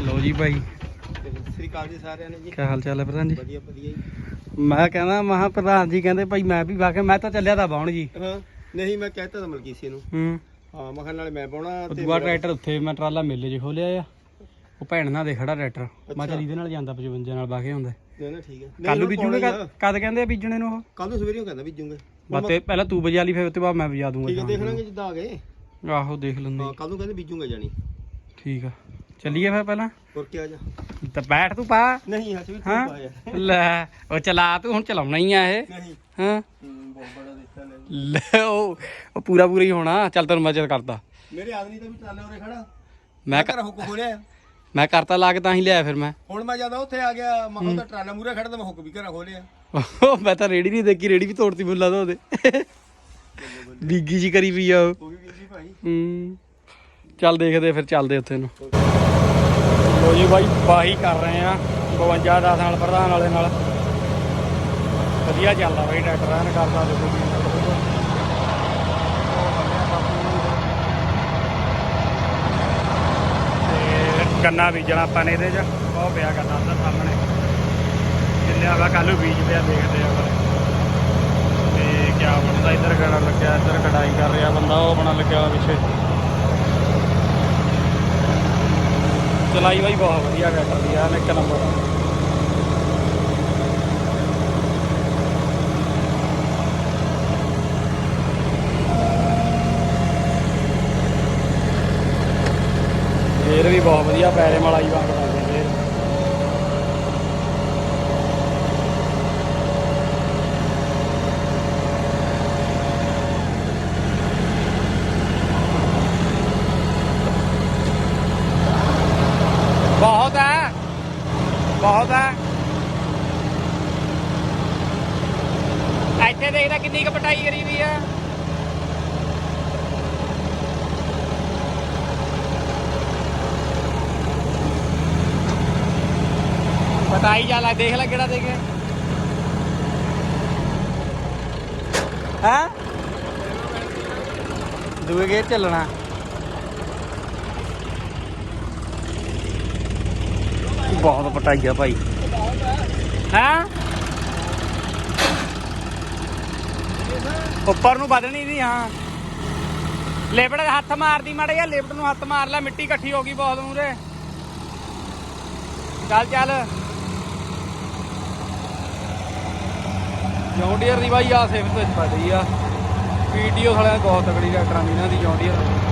ਲੋ ਜੀ ਭਾਈ। ਸਤਿ ਸ੍ਰੀ ਅਕਾਲ ਜੀ ਸਾਰਿਆਂ ਨੂੰ ਜੀ ਕੀ ਹਾਲ ਚਾਲ ਹੈ ਪ੍ਰਧਾਨ ਜੀ? ਵਧੀਆ ਵਧੀਆ ਜੀ ਮੈਂ ਕਹਿੰਦਾ ਮਹਾ ਪ੍ਰਧਾਨ ਜੀ ਕਹਿੰਦੇ ਭਾਈ ਮੈਂ ਵੀ ਵਾਕਿਆ ਮੈਂ ਤਾਂ ਚੱਲਿਆ ਤਾਂ ਬਾਉਣ ਜੀ। ਹਾਂ ਨਹੀਂ ਮੈਂ ਕਹਿਤਾ ਤਾਂ ਮਲਕੀਸੀ ਨੂੰ। ਹੂੰ। ਹਾਂ ਮੈਂ ਕਿਹਾ ਨਾਲੇ ਮੈਂ ਪਾਉਣਾ ਉਹ ਦੂਆ ਟਰੈਕਟਰ ਉੱਥੇ ਮੈਂ ਟਰਾਲਾ ਮੇਲੇ 'ਚ ਖੋਲਿਆ ਆ। ਉਹ ਭੈਣ ਨਾਲ ਦੇ ਖੜਾ ਟਰੈਕਟਰ। ਮੈਂ ਚੱਲ ਇਹਦੇ ਨਾਲ ਜਾਂਦਾ 55 ਨਾਲ ਬਾਕੇ ਹੁੰਦਾ। ਨਾ ਨਾ ਠੀਕ ਹੈ ਕੱਲ ਬੀਜੂਗੇ ਕਦ- ਕਦ ਕਹਿੰਦੇ ਆ ਬੀਜਣੇ ਨੂੰ ਉਹ? ਕੱਲ ਨੂੰ ਸਵੇਰੇ ਹੀ ਕਹਿੰਦਾ ਬੀਜੂਗੇ। ਬਸ ਤੇ ਪਹਿਲਾਂ ਤੂੰ ਬਜਾ ਲਈ ਫਿਰ ਉਸ ਤੋਂ ਬਾਅਦ ਮੈਂ ਬਜਾ ਦੂੰਗਾ ਠੀਕ ਹੈ ਦੇਖ ਲਾਂਗੇ ਜਿੱਦਾਂ ਆ ਗਏ। ਆਹੋ ਦੇਖ ਲੈਂਦੇ। ਹਾਂ ਕੱਲ ਨੂੰ ਕਹਿੰਦੇ ਬੀਜੂਗਾ ਜਾਣੀ। ਠੀਕ ਆ। ਚੱਲੀਏ ਫਿਰ ਪਹਿਲਾਂ? ਹੋਰ ਕੀ ਆ ਜਾ। ਤਾਂ ਬੈਠ ਤੂੰ ਪਾ। ਨਹੀਂ ਹੱਥ ਵੀ ਹਾਂ? ਠੀਕ ਪਾਇਆ ਲੈ ਉਹ ਚਲਾ ਤੂੰ ਹੁਣ ਚਲਾਉਣਾ ਹੀ ਆ ਇਹ। ਨਹੀਂ। ਹਾਂ? ਹੂੰ, ਬਹੁਤ ਬੜਾ ਦਿੱਤਾ ਲੈ। ਲੈ ਉਹ ਉਹ ਪੂਰਾ ਪੂਰਾ ਹੀ ਹੋਣਾ। ਚੱਲ ਤੈਨੂੰ ਮੈਂ ਚੱਲ ਕਰਦਾ। ਮੇਰੇ ਆਦਮੀ ਤਾਂ ਵੀ ਟਰਾਲੇ ਉਰੇ ਖੜਾ। ਮੈਂ ਘਰ ਹੁੱਕ ਖੋਲਿਆ। ਮੈਂ ਕਰਤਾ ਲਾ ਕੇ ਤਾਂ ਹੀ ਲਿਆ ਫਿਰ ਮੈਂ। ਹੁਣ ਮੈਂ ਜ਼ਿਆਦਾ ਉੱਥੇ ਆ ਗਿਆ ਮੈਂ ਕਿਹਾ ਉਹਦਾ ਟਰਾਲਾ ਮੂਰੇ ਖੜਾ ਤਾਂ ਮੈਂ ਹੁੱਕ ਵੀ ਘਰਾਂ ਖੋਲਿਆ। ਉਹ ਮੈਂ ਤਾਂ ਰੇੜੀ ਨਹੀਂ ਦੇਖੀ ਰੇੜੀ ਵੀ ਤੋੜਤੀ ਬੁੱਲਾ ਤਾਂ ਉਹਦੇ। ਬੀਗੀ ਜੀ ਕਰੀ ਪਈ ਆ ਉਹ। ਉਹ ਵੀ ਬੀਜੀ ਭਾਈ। ਹੂੰ। ਚੱਲ ਦੇਖਦੇ ਫਿਰ ਚੱਲਦੇ ਉੱਥੇ ਨੂੰ। ਲੋ ਜੀ ਬਾਈ, ਵਾਹੀ ਕਰ ਰਹੇ ਆ 52 10 ਨਾਲ, ਪ੍ਰਧਾਨ ਵਾਲੇ ਨਾਲ। ਵਧੀਆ ਚੱਲਦਾ ਬਾਈ, ਟਰੈਕਟਰ ਐਨ ਕਰਦਾ ਦੇਖੋ ਕੀ ਗੰਨਾ ਬੀਜਣਾ ਆਪਾਂ ਨੇ ਇਹਦੇ 'ਚ, ਬਹੁਤ ਪਿਆ ਗੰਨਾ ਉੱਧਰ ਸਾਹਮਣੇ। ਜਿੰਨਿਆ ਵਾ ਕੱਲੂ ਬੀਜ ਪਿਆ ਦੇਖਦੇ ਆ ਫਿਰ ਤੇ ਕਿਆ ਬਣਦਾ, ਇੱਧਰ ਗੜਾ ਲੱਗਿਆ, ਇੱਧਰ ਕਢਾਈ ਕਰ ਰਿਹਾ ਬੰਦਾ, ਉਹ ਬਣਾ ਲੱਗਿਆ ਪਿੱਛੇ। ਚਲਾਈ ਬਾਈ ਬਹੁਤ ਵਧੀਆ ਟਰੈਕਟਰ ਦੀ ਆ ਇੱਕ ਨੰਬਰ ਫੇਰ ਵੀ ਬਹੁਤ ਵਧੀਆ ਪੈਰੇ ਮਲਾਈ ਵਾਂਗ। ਲੱਗਦੇ ਫੇਰ ਬਹੁਤ ਹੈ ਬਹੁਤ ਆ। ਇੱਥੇ ਦੇਖਦਾ ਕਿੰਨੀ ਕੁ ਪਟਾਈ ਕਰੀ ਵੀ ਆ। ਪਟਾਈ ਜਾਲਾ ਦੇਖ ਲੈ ਕਿਹੜਾ ਦੇਖੇ। ਹੈ? ਦੂਏ ਗੇਟ ਚੱਲਣਾ। ਬਹੁਤ ਪਟਾਈ ਭਾਈ। ਹਾਂ? ਉੱਪਰ ਨੂੰ ਵਧਣੀ ਦੀ ਹਾਂ। ਲਿਫਟ ਹੱਥ ਮਾਰਦੀ ਮਾੜੇ ਜਾਂ ਲਿਫਟ ਨੂੰ ਹੱਥ ਮਾਰ ਲੈ, ਮਿੱਟੀ ਇਕੱਠੀ ਹੋ ਗਈ ਬਹੁਤ ਮੂਰੇ ਚੱਲ ਚੱਲ। ਜੌਂਡੀਅਰ ਦੀ ਬਾਈ ਆ ਸਿਫਤ ਵਿੱਚ ਪੜੀ ਆ। ਪੀਟੀਓ ਸਾਲਿਆਂ ਬਹੁਤ ਤਕੜੀ ਡਾਕਟਰਾਂ ਦੀ, ਇਹਨਾਂ ਦੀ ਜੌਂਡੀਅਰ।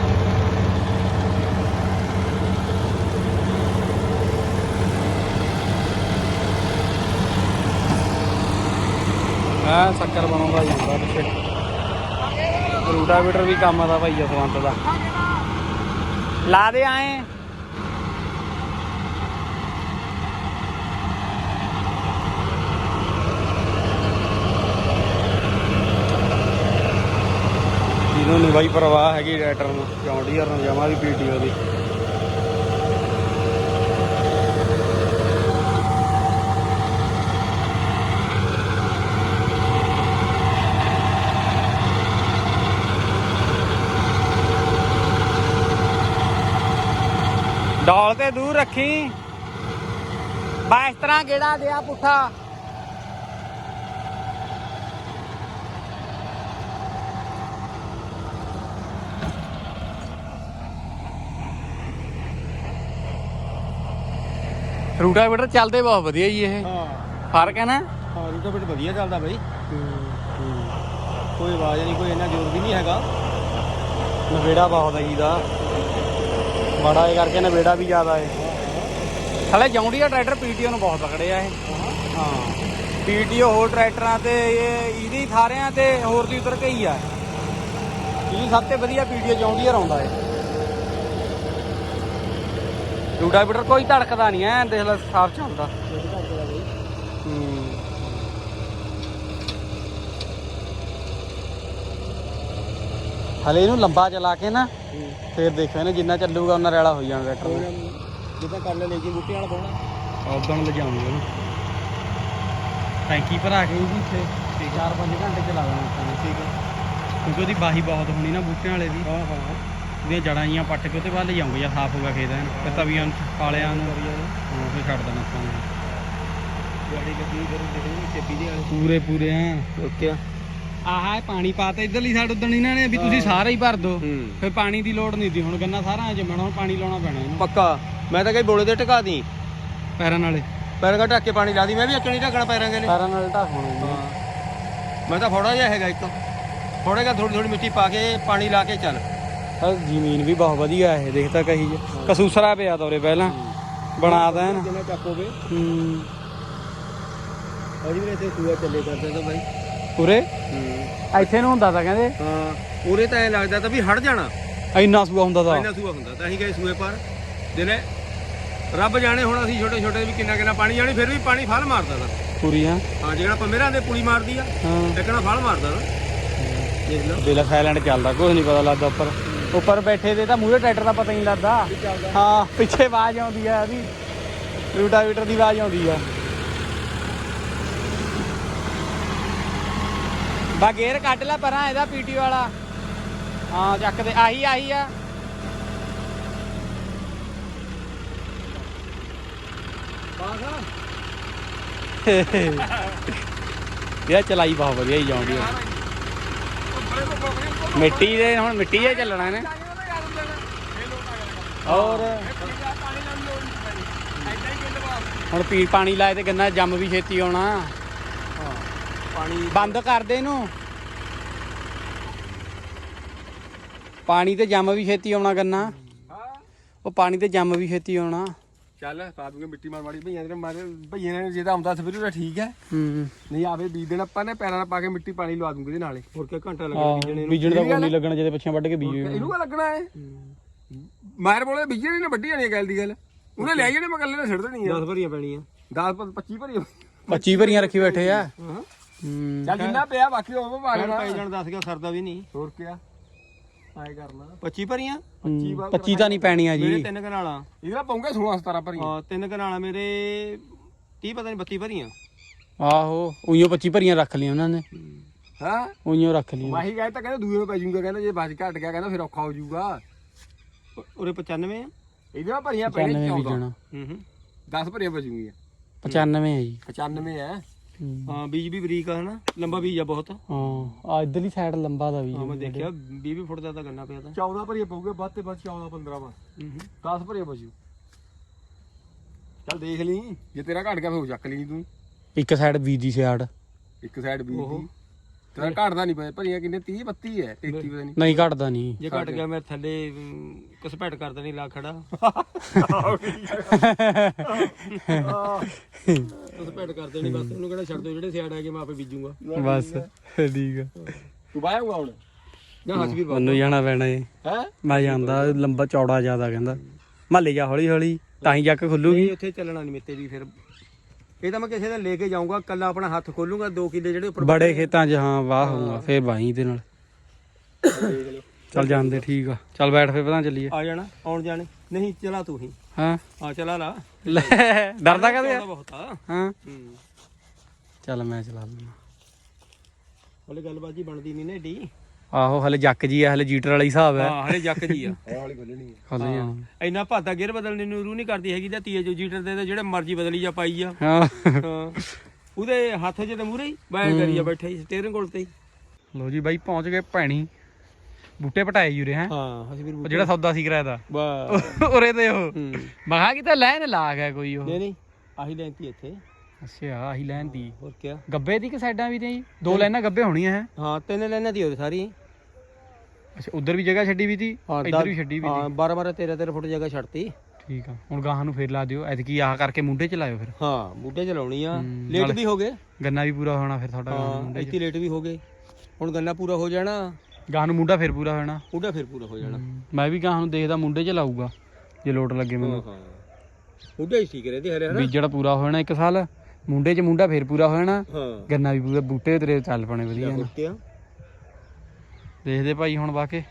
ਹਾਂ ਸ਼ੱਕਰ ਬਣਾਉਂਦਾ ਜੀ ਪੂਰਾ ਪਿੱਛੇ। ਰੂਟਾਵੀਟਰ ਵੀ ਕੰਮ ਆਦਾ ਭਾਈ ਜਸਵੰਤ ਦਾ। ਲਾ ਦੇ ਆਏ। ਇਹਨੂੰ ਨਹੀਂ ਬਾਈ ਪਰਵਾਹ ਹੈਗੀ ਰੈਟਰ ਨੂੰ ਜੌਂਡੀਅਰ ਨੂੰ ਜਮਾ ਵੀ ਪੀਟੀਓ ਦੀ। ਰੱਖੀ। ਬਾ ਇਸ ਤਰ੍ਹਾਂ ਗੇੜਾ ਦਿਆ ਪੁੱਠਾ। ਰੂਟਾਵੀਟਰ ਚੱਲਦੇ ਬਹੁਤ ਵਧੀਆ ਜੀ ਇਹ। ਹਾਂ। ਫ਼ਰਕ ਹੈ ਨਾ? ਹਾਂ ਰੂਟਾ ਬਿਟ ਵਧੀਆ ਚੱਲਦਾ ਬਾਈ। ਕੋਈ ਆਵਾਜ਼ ਨਹੀਂ ਕੋਈ ਇੰਨਾ ਜ਼ੋਰ ਵੀ ਨਹੀਂ ਹੈਗਾ। ਨਵੇੜਾ ਬਹੁਤ ਹੈ ਜੀ ਦਾ। ਬੜਾ ਇਹ ਕਰਕੇ ਨਵੇੜਾ ਵੀ ਜ਼ਿਆਦਾ ਹੈ। ਹਲੇ ਜੌਂਡੀਆ ਟਰੈਕਟਰ ਪੀਟੀਓ ਨੂੰ ਬਹੁਤ ਤਕੜੇ ਆ ਇਹ। ਹਾਂ। ਪੀਟੀਓ ਹੋਰ ਟਰੈਕਟਰਾਂ ਤੇ ਇਹ ਇਹਦੀ ਥਾਰਿਆਂ ਤੇ ਹੋਰ ਦੀ ਉਤਰ ਕੇ ਹੀ ਆ। ਇਹ ਸਭ ਤੋਂ ਵਧੀਆ ਪੀਟੀਓ ਜੌਂਡੀਅਰ ਆਉਂਦਾ ਹੈ ਰੂਟਾਵੀਟਰ ਕੋਈ ਧੜਕਦਾ ਨਹੀਂ ਐ ਦੇਖ ਲੈ ਸਾਫ਼ ਚੱਲਦਾ। ਹਲੇ ਇਹਨੂੰ ਲੰਬਾ ਚਲਾ ਕੇ ਨਾ ਫੇਰ ਦੇਖੋ ਇਹਨੇ ਜਿੰਨਾ ਚੱਲੂਗਾ ਉਹਨਾਂ ਰੈਲਾ ਹੋ ਜਾਣਾ ਟਰੈਕਟਰ ਨੂੰ। ਜਿੱਦਾਂ ਕਰ ਲੈ ਲੈ ਜੀ ਬੂਟੇ ਵਾਲਾ ਪਾਉਣਾ। ਉਦੋਂ ਲਿਜਾਉਂਗੇ ਉਹਨੂੰ ਟੈਂਕੀ ਭਰਾ ਕੇ ਜੀ ਇੱਥੇ। 4-5 ਘੰਟੇ ਚਲਾ ਦੇਣਾ ਆਪਾਂ ਨੇ ਠੀਕ ਹੈ। ਕਿਉਂਕਿ ਉਹਦੀ ਬਾਹੀ ਬਹੁਤ ਹੋਣੀ ਨਾ ਬੂਟਿਆਂ ਵਾਲੇ ਦੀ। ਹਾਂ ਹਾਂ। ਇਹਦੀਆਂ ਜੜਾਂ ਜੀਆਂ ਪੱਟ ਕੇ ਉਹਦੇ ਬਾਅਦ ਲੈ ਜਾਉਂਗੇ ਜਾਂ ਸਾਫ਼ ਹੋਗਾ ਖੇਤ ਐਨ ਫਿਰ ਤਵੀਆਂ ਨੂੰ ਕਾਲਿਆਂ ਨੂੰ ਹਾਂ ਫਿਰ ਛੱਡ ਦੇਣਾ ਆਪਾਂ ਨੇ। ਗਾੜੀ ਗੱਡੀ ਫਿਰ ਦੇਖਣੀ ਚੱਪੀ ਦੇ ਵਾਲੇ ਪੂਰੇ ਪੂਰੇ ਆ। ਓਕੇ। ਆਹ ਇਹ ਪਾਣੀ ਪਾਤਾ ਇਧਰਲੀ ਸਾਈਡ ਉਦਣ ਇਹਨਾਂ ਨੇ ਵੀ ਤੁਸੀਂ ਸਾਰਾ ਹੀ ਭਰ ਦੋ ਹੂੰ। ਫਿਰ ਪਾਣੀ ਦੀ ਲੋੜ ਨਹੀਂ ਦੀ ਹੁਣ ਗੰਨਾ ਸਾਰਾ ਜੰਮਣਾ ਹੁਣ ਪਾਣੀ ਲਾਉਣਾ ਪੈਣਾ ਇਹਨੂੰ। ਪੱਕਾ। ਮੈਂ ਤਾਂ ਕਹੀ ਬੋਲੇ ਤੇ ਟਿਕਾ ਦੀ ਪੈਰਾਂ ਨਾਲੇ। ਪੈਰਾਂ ਦਾ ਢੱਕ ਕੇ ਪਾਣੀ ਲਾ ਦੀ ਮੈਂ ਵੀ ਅੱਕਣੀ ਢੱਕਣਾ ਪੈਰਾਂ ਗਲੇ ਪੈਰਾਂ ਨਾਲ ਢੱਕ ਹੋਣਾ ਮੈਂ ਤਾਂ ਫੋੜਾ ਜਿਹਾ ਹੈਗਾ ਇੱਕ। ਫੋੜੇਗਾ ਥੋੜੀ ਥੋੜੀ ਮਿੱਟੀ ਪਾ ਕੇ ਪਾਣੀ ਲਾ ਕੇ ਚੱਲ। ਪਰ ਜ਼ਮੀਨ ਵੀ ਬਹੁਤ ਵਧੀਆ ਇਹ ਦੇਖਤਾ ਕਹੀ ਜੇ। ਕਸੂਸਰਾ ਪਿਆ ਤੋਰੇ ਪਹਿਲਾਂ। ਬਣਾਦਾ ਹੈ ਨਾ। ਜਿੰਨਾ ਚੱਕੋਗੇ ਹੂੰ। ਅਜੀ ਵੀ ਇੱਥੇ ਸੂਆ ਚੱਲੇ ਕਰਦੇ ਤਾਂ ਬਾਈ। ਪੂਰੇ ਹੂੰ। ਇੱਥੇ ਨੂੰ ਹੁੰਦਾ ਤਾਂ ਕਹਿੰਦੇ। ਹਾਂ ਉਰੇ ਤਾਂ ਐ ਲੱਗਦਾ ਤਾਂ ਵੀ ਹਟ ਜਾਣਾ। ਇੰਨਾ ਸੂਆ ਹੁੰਦਾ ਤਾਂ। ਇੰਨਾ ਸੂਆ ਹੁੰਦਾ ਤਾਂ ਅਸੀਂ ਗਏ ਸੂਏ ਪਰ। ਦਿਨੇ ਰੱਬ ਜਾਣੇ ਹੁਣ ਅਸੀਂ ਛੋਟੇ ਛੋਟੇ ਵੀ ਕਿੰਨਾ ਕਿੰਨਾ ਪਾਣੀ ਜਾਣੀ ਫਿਰ ਵੀ ਪਾਣੀ ਫਲ ਮਾਰਦਾ ਤਾ। ਪੂਰੀ ਹਾਂ। ਜਿਹੜਾ ਪੰਮੇਰਾਂ ਦੇ ਪੁਲੀ ਮਾਰਦੀ ਆ ਹਾਂ। ਟੱਕਣਾ ਫਲ ਮਾਰਦਾ ਤਾ ਦੇਖ ਲਓ। ਬੇਲਾ ਸਾਇਲੈਂਟ ਚੱਲਦਾ ਕੁਝ ਨਹੀਂ ਪਤਾ ਲੱਗਦਾ ਉੱਪਰ। ਉੱਪਰ ਬੈਠੇ ਦੇ ਤਾਂ ਮੂਹਰੇ ਟਰੈਕਟਰ ਦਾ ਪਤਾ ਨਹੀਂ ਲੱਗਦਾ। ਹਾਂ ਪਿੱਛੇ ਆਵਾਜ਼ ਆਉਂਦੀ ਆ ਇਹਦੀ। ਰੂਟਾਵੀਟਰ ਦੀ ਆਵਾਜ਼ ਆਉਂਦੀ ਆ। ਬਾ ਗੇਅਰ ਕੱਢ ਲੈ ਪਰਾਂ ਇਹਦਾ ਪੀਟੀ ਵਾਲਾ। ਹਾਂ ਚੱਕ ਦੇ। ਆਹੀ ਆਹੀ ਆ। ਇਹ ਚਲਾਈ ਬਹੁਤ ਵਧੀਆ ਹੀ ਜਾਉਂਦੀ ਆ। ਮਿੱਟੀ ਦੇ ਹੁਣ ਮਿੱਟੀ 'ਤੇ ਚੱਲਣਾ ਇਹਨੇ। ਔਰ ਹੁਣ ਪੀ ਪਾਣੀ ਲਾਏ ਤੇ ਗੰਨਾ ਜੰਮ ਵੀ ਛੇਤੀ ਆਉਣਾ। ਪਾਣੀ ਬੰਦ ਕਰ ਦੇ ਇਹਨੂੰ। ਪਾਣੀ ਤੇ ਜੰਮ ਵੀ ਛੇਤੀ ਆਉਣਾ ਗੰਨਾ। ਉਹ ਪਾਣੀ ਤੇ ਜੰਮ ਵੀ ਛੇਤੀ ਆਉਣਾ। ਚੱਲ ਪਾ ਦੂਗੇ ਮਿੱਟੀ ਮਾਰ ਮਾੜੀ ਭਈਆਂ ਦੇ ਮਾਰੇ ਭਈਆਂ ਨੇ ਜੇ ਤਾਂ ਆਉਂਦਾ ਸੀ ਫਿਰ ਉਹ ਠੀਕ ਹੈ। ਹੂੰ ਨਹੀਂ ਆਵੇ ਬੀਜ ਦੇਣਾ ਆਪਾਂ ਨੇ ਪੈਰਾਂ ਨਾਲ ਪਾ ਕੇ ਮਿੱਟੀ ਪਾਣੀ ਲਵਾ ਦੂੰਗੇ ਇਹਦੇ ਨਾਲੇ। ਹੋਰ ਕੀ ਘੰਟਾ ਲੱਗਣਾ ਬੀਜਣੇ ਨੂੰ? ਬੀਜਣ ਦਾ ਕੋਈ ਨਹੀਂ ਲੱਗਣਾ ਜਿਹਦੇ ਪਿੱਛੇ ਵੱਢ ਕੇ ਬੀਜ ਇਹਨੂੰ ਕਾ ਲੱਗਣਾ ਹੈ? ਮਾਰ ਬੋਲੇ ਬੀਜਣੇ ਨੇ ਵੱਡੀ ਜਾਣੀ ਗੱਲ ਦੀ ਗੱਲ। ਉਹਨੇ ਲੈ ਜਾਣੇ ਮੈਂ ਕੱਲੇ ਨੇ ਛੱਡ ਦੇਣੀ ਆ। 10 ਭਰੀਆਂ ਪੈਣੀਆਂ। 10 25 ਭਰੀਆਂ। 25 ਭਰੀਆਂ ਰੱਖੀ ਬੈਠੇ ਆ। ਹਾਂ। ਹੂੰ। ਚੱਲ ਜਿੰਨਾ ਪਿਆ ਬਾਕੀ ਉਹ ਪਾ ਲੈਣਾ। ਪੈ ਜਾਣ 10 ਕਿਉਂ ਸਰਦਾ ਵੀ ਨਹੀਂ। ਹੋਰ ਕੀ ਆਏ ਕਰਨਾ। 25 ਭਰੀਆਂ? 25 ਵਾਰ 25 ਤਾਂ ਨਹੀਂ ਪੈਣੀਆਂ ਜੀ। ਮੇਰੇ ਤਿੰਨ ਕਨਾਲਾਂ। ਇਹਦਾ ਪਾਉਂਗੇ 16 17 ਭਰੀਆਂ। ਹਾਂ ਤਿੰਨ ਕਨਾਲਾਂ ਮੇਰੇ 30 ਪਤਾ ਨਹੀਂ 32 ਭਰੀਆਂ। ਆਹੋ ਉਈਓ 25 ਭਰੀਆਂ ਰੱਖ ਲਈਆਂ ਉਹਨਾਂ ਨੇ। ਹਾਂ। ਉਈਓ ਰੱਖ ਲਈਆਂ। ਵਾਹੀ ਗਏ ਤਾਂ ਕਹਿੰਦੇ ਦੂਏ ਨੂੰ ਪੈ ਜਾਊਗਾ ਕਹਿੰਦਾ ਜੇ ਬਚ ਘਟ ਗਿਆ ਕਹਿੰਦਾ ਫਿਰ ਔਖਾ ਹੋ ਜਾਊਗਾ ਉਰੇ 95 ਆ? ਇਹਦੇ ਨਾਲ ਭਰੀਆਂ ਪੈਣੇ 95 14 ਬੀਜਣਾ ਹੂੰ ਹੂੰ। 10 ਭਰੀਆਂ ਬਚੂਗੀਆਂ 95 ਹੈ। ਜੀ। 95 ਹੈ ਹੂੰ। ਬੀਜ ਵੀ ਬਰੀਕ ਆ ਹਨਾ? ਲੰਬਾ ਬੀਜ ਆ ਬਹੁਤ। ਹਾਂ ਆ ਇਧਰਲੀ ਸਾਈਡ ਲੰਬਾ ਦਾ ਵੀ ਹਾਂ ਮੈਂ ਦੇਖਿਆ 20 20 ਫੁੱਟ ਦਾ ਤਾਂ ਗੰਨਾ ਪਿਆ ਤਾਂ। 14 ਭਰੀਆਂ ਪਊਗੇ ਵੱਧ ਤੇ ਵੱਧ 14 15 ਵਾ। 10 ਭਰੀਆਂ ਬਚੂ ਚੱਲ ਦੇਖ ਲਈ ਜੇ ਤੇਰਾ ਘਟ ਗਿਆ ਫਿਰ ਉਹ ਚੱਕ ਲਈ ਤੂੰ। ਇੱਕ ਸਾਈਡ ਬੀ ਦੀ ਸਾਈਡ ਇੱਕ ਸਾਈਡ ਬੀਜ। ਦੀ ਤੇਰਾ ਘਟਦਾ ਨਹੀਂ ਪਿਆ ਭਰੀਆਂ ਕਿੰਨੇ 30 32 ਹੈ 33 ਪਤਾ ਨਹੀਂ। ਨਹੀਂ ਘਟਦਾ ਨਹੀਂ। ਜੇ ਘਟ ਗਿਆ ਮੈਂ ਥੱਲੇ ਕਸਪੈਟ ਕਰ ਦੇਣੀ ਲਾ ਖੜਾ। ਕਸਪੈਟ ਕਰ ਦੇਣੀ ਬਸ ਉਹਨੂੰ ਕਿਹੜਾ ਛੱਡ ਦੋ ਜਿਹੜੇ ਸਿਆੜ ਹੈਗੇ ਮੈਂ ਆਪੇ ਬੀਜੂਗਾ। ਬਸ ਠੀਕ ਆ। ਤੂੰ ਬਾਇਆ ਹੁਣ? ਨਾ ਹਸਬੀਰ ਮੈਨੂੰ ਜਾਣਾ ਪੈਣਾ ਏ। ਹੈ? ਮੈਂ ਜਾਂਦਾ ਲੰਬਾ ਚੌੜਾ ਜ਼ਿਆਦਾ ਕਹਿੰਦਾ। ਮਹੱਲੇ ਜਾ ਹੌਲੀ ਹੌਲੀ ਤਾਂ ਹੀ ਜਾ ਕੇ ਖੁੱਲੂਗੀ ਉੱਥੇ ਚੱਲਣਾ ਨਹੀਂ ਮੇਤੇ ਵੀ ਫਿਰ ਇਹ ਤਾਂ ਮੈਂ ਕਿਸੇ ਦਾ ਲੈ ਕੇ ਜਾਊਂਗਾ ਕੱਲਾ ਆਪਣਾ ਹੱਥ ਖੋਲੂੰਗਾ 2 ਕਿੱਲੇ ਜਿਹੜੇ ਉੱਪਰ ਬੜੇ ਖੇਤਾਂ 'ਚ ਹਾਂ ਵਾਹ ਹੋਊਗਾ ਫੇਰ ਬਾਈ ਦੇ ਨਾਲ। ਚੱਲ ਜਾਂਦੇ ਠੀਕ ਆ। ਚੱਲ ਬੈਠ ਫੇਰ ਪਤਾ ਚੱਲੀਏ। ਆ ਜਾਣਾ ਆਉਣ ਜਾਣੇ। ਨਹੀਂ ਚਲਾ ਤੂੰ ਹੀ। ਹਾਂ। ਆ ਚਲਾ ਲਾ। ਲੈ ਡਰਦਾ ਕਦੇ ਆ? ਬਹੁਤ ਆ। ਹਾਂ। ਚੱਲ ਮੈਂ ਚਲਾ ਲੈਣਾ ਹਲੇ ਗੱਲਬਾਤ ਜੀ ਬਣਦੀ ਨਹੀਂ ਨਾ ਏਡੀ। ਆਹੋ ਹਲੇ ਜੱਕ ਜੀ ਆ ਹਲੇ ਜੀਟਰ ਵਾਲਾ ਹੀ ਹਿਸਾਬ ਹੈ। ਹਾਂ ਹਲੇ ਜੱਕ ਜੀ ਆ। ਹੌਲੀ ਖੋਲਣੀ ਖੁੱਲ ਜਾਣਾ ਇੰਨਾ ਭਾਤਾ ਗੇਅਰ ਬਦਲਣੇ ਨੂੰ ਰੂ ਨਹੀਂ ਕਰਦੀ ਹੈਗੀ ਤਾਂ ਤੀਏ ਜੋ ਜੀਟਰ ਦੇ ਤਾਂ ਜਿਹੜੇ ਮਰਜ਼ੀ ਬਦਲੀ ਜਾ ਪਾਈ ਆ। ਹਾਂ। ਹਾਂ। ਉਹਦੇ ਹੱਥ 'ਚ ਤਾਂ ਮੂਰੇ ਹੀ ਬੈਠ ਕਰੀ ਆ ਬੈਠਾ ਹੀ ਸਟੀਅਰਿੰਗ ਕੋਲ ਤੇ ਹੀ। ਲੋ ਜੀ ਬਾਈ ਪਹੁੰਚ ਗਏ ਭੈਣੀ। ਬੂਟੇ ਪਟਾਏ ਜੂਰੇ ਹੈ। ਹਾਂ ਹਸਬੀਰ ਉਹ ਜਿਹੜਾ ਸੌਦਾ ਸੀ ਕਰਾਇਆ ਦਾ। ਵਾਹ ਉਰੇ ਤੇ ਉਹ। ਹੂੰ। ਮਹਾ ਕਿਤੇ ਲੈਣ ਲਾ ਗਿਆ ਕੋਈ ਉਹ। ਨਹੀਂ ਨਹੀਂ ਆਹੀ ਲੈਂਤੀ ਇੱਥੇ। ਅੱਛਾ ਆਹੀ ਲੈਣ ਦੀ। ਹੋਰ ਕੀ ਗੱਬੇ ਦੀ ਕਿ ਸਾਈਡਾਂ ਵੀ ਜੀ? ਦੋ ਲਾਈਨਾਂ ਗੱਬੇ ਹੋਣੀਆਂ ਹੈ। ਹਾਂ ਤਿੰਨ ਲੈਣਾ ਦੀ ਉਹਦੇ ਸਾਰੀ। ਅੱਛਾ ਉਧਰ ਵੀ ਜਗ੍ਹਾ ਛੱਡੀ ਵੀ ਹਾਂ ਇੱਧਰ ਵੀ ਛੱਡੀ ਵੀ ਹਾਂ 12 12 13 13 ਫੁੱਟ ਜਗ੍ਹਾ ਛੱਡਤੀ। ਠੀਕ ਆ ਹੁਣ ਗਾਹਾਂ ਨੂੰ ਫੇਰ ਲਾ ਦਿਓ ਐਤਕੀ ਆਹ ਕਰਕੇ ਮੁੰਡੇ ਚ ਲਾਇਓ ਫਿਰ। ਹਾਂ ਬੂਟੇ ਚਲਾਉਣੀ ਆ। ਹੂੰ, ਲੇਟ ਵੀ ਹੋ ਗਏ। ਗੰਨਾ ਵੀ ਪੂਰਾ ਹੋਣਾ ਫਿਰ ਤੁਹਾਡਾ ਮੁੰਡੇ ਚ। ਇੱਥੇ ਲੇਟ ਵੀ ਹੋ ਗਏ। ਹੁਣ ਗੰਨਾ ਪੂਰਾ ਹੋ ਜਾਣਾ। ਗਾਹਾਂ ਨੂੰ ਮੁੰਡਾ ਫਿਰ ਪੂਰਾ ਹੋਣਾ। ਬੂਟਾ ਫਿਰ ਪੂਰਾ ਹੋ ਜਾਣਾ। ਮੈਂ ਵੀ ਗਾਹਾਂ ਨੂੰ ਦੇਖਦਾ ਮੁੰਡੇ ਚ ਲਾਊਗਾ ਜੇ ਲੋਟ ਲੱਗੇ ਮੈਨੂੰ। ਹਾਂ ਬੂਟੇ ਹੀ ਠੀਕ ਰਹਿੰਦੇ ਹਰੇ ਹਨਾ? ਵੀ ਜਿਹੜਾ ਪੂਰਾ ਹੋ ਜਾਣਾ ਇੱਕ ਸਾਲ। ਮੁੰਡੇ ਚ ਮੁੰਡਾ ਫਿਰ ਪੂਰਾ ਹੋ ਜਾਣਾ। ਹਾਂ। ਗੰਨਾ ਵੀ ਪੂਰਾ ਬੂਟੇ ਤੇਰੇ ਚੱਲ ਪਣੇ ਵਧੀਆ ਹੋਰ ਨਾ। ਕੀ ਦੇਖਦੇ ਭਾਈ ਹੁਣ ਬਾਕੇ।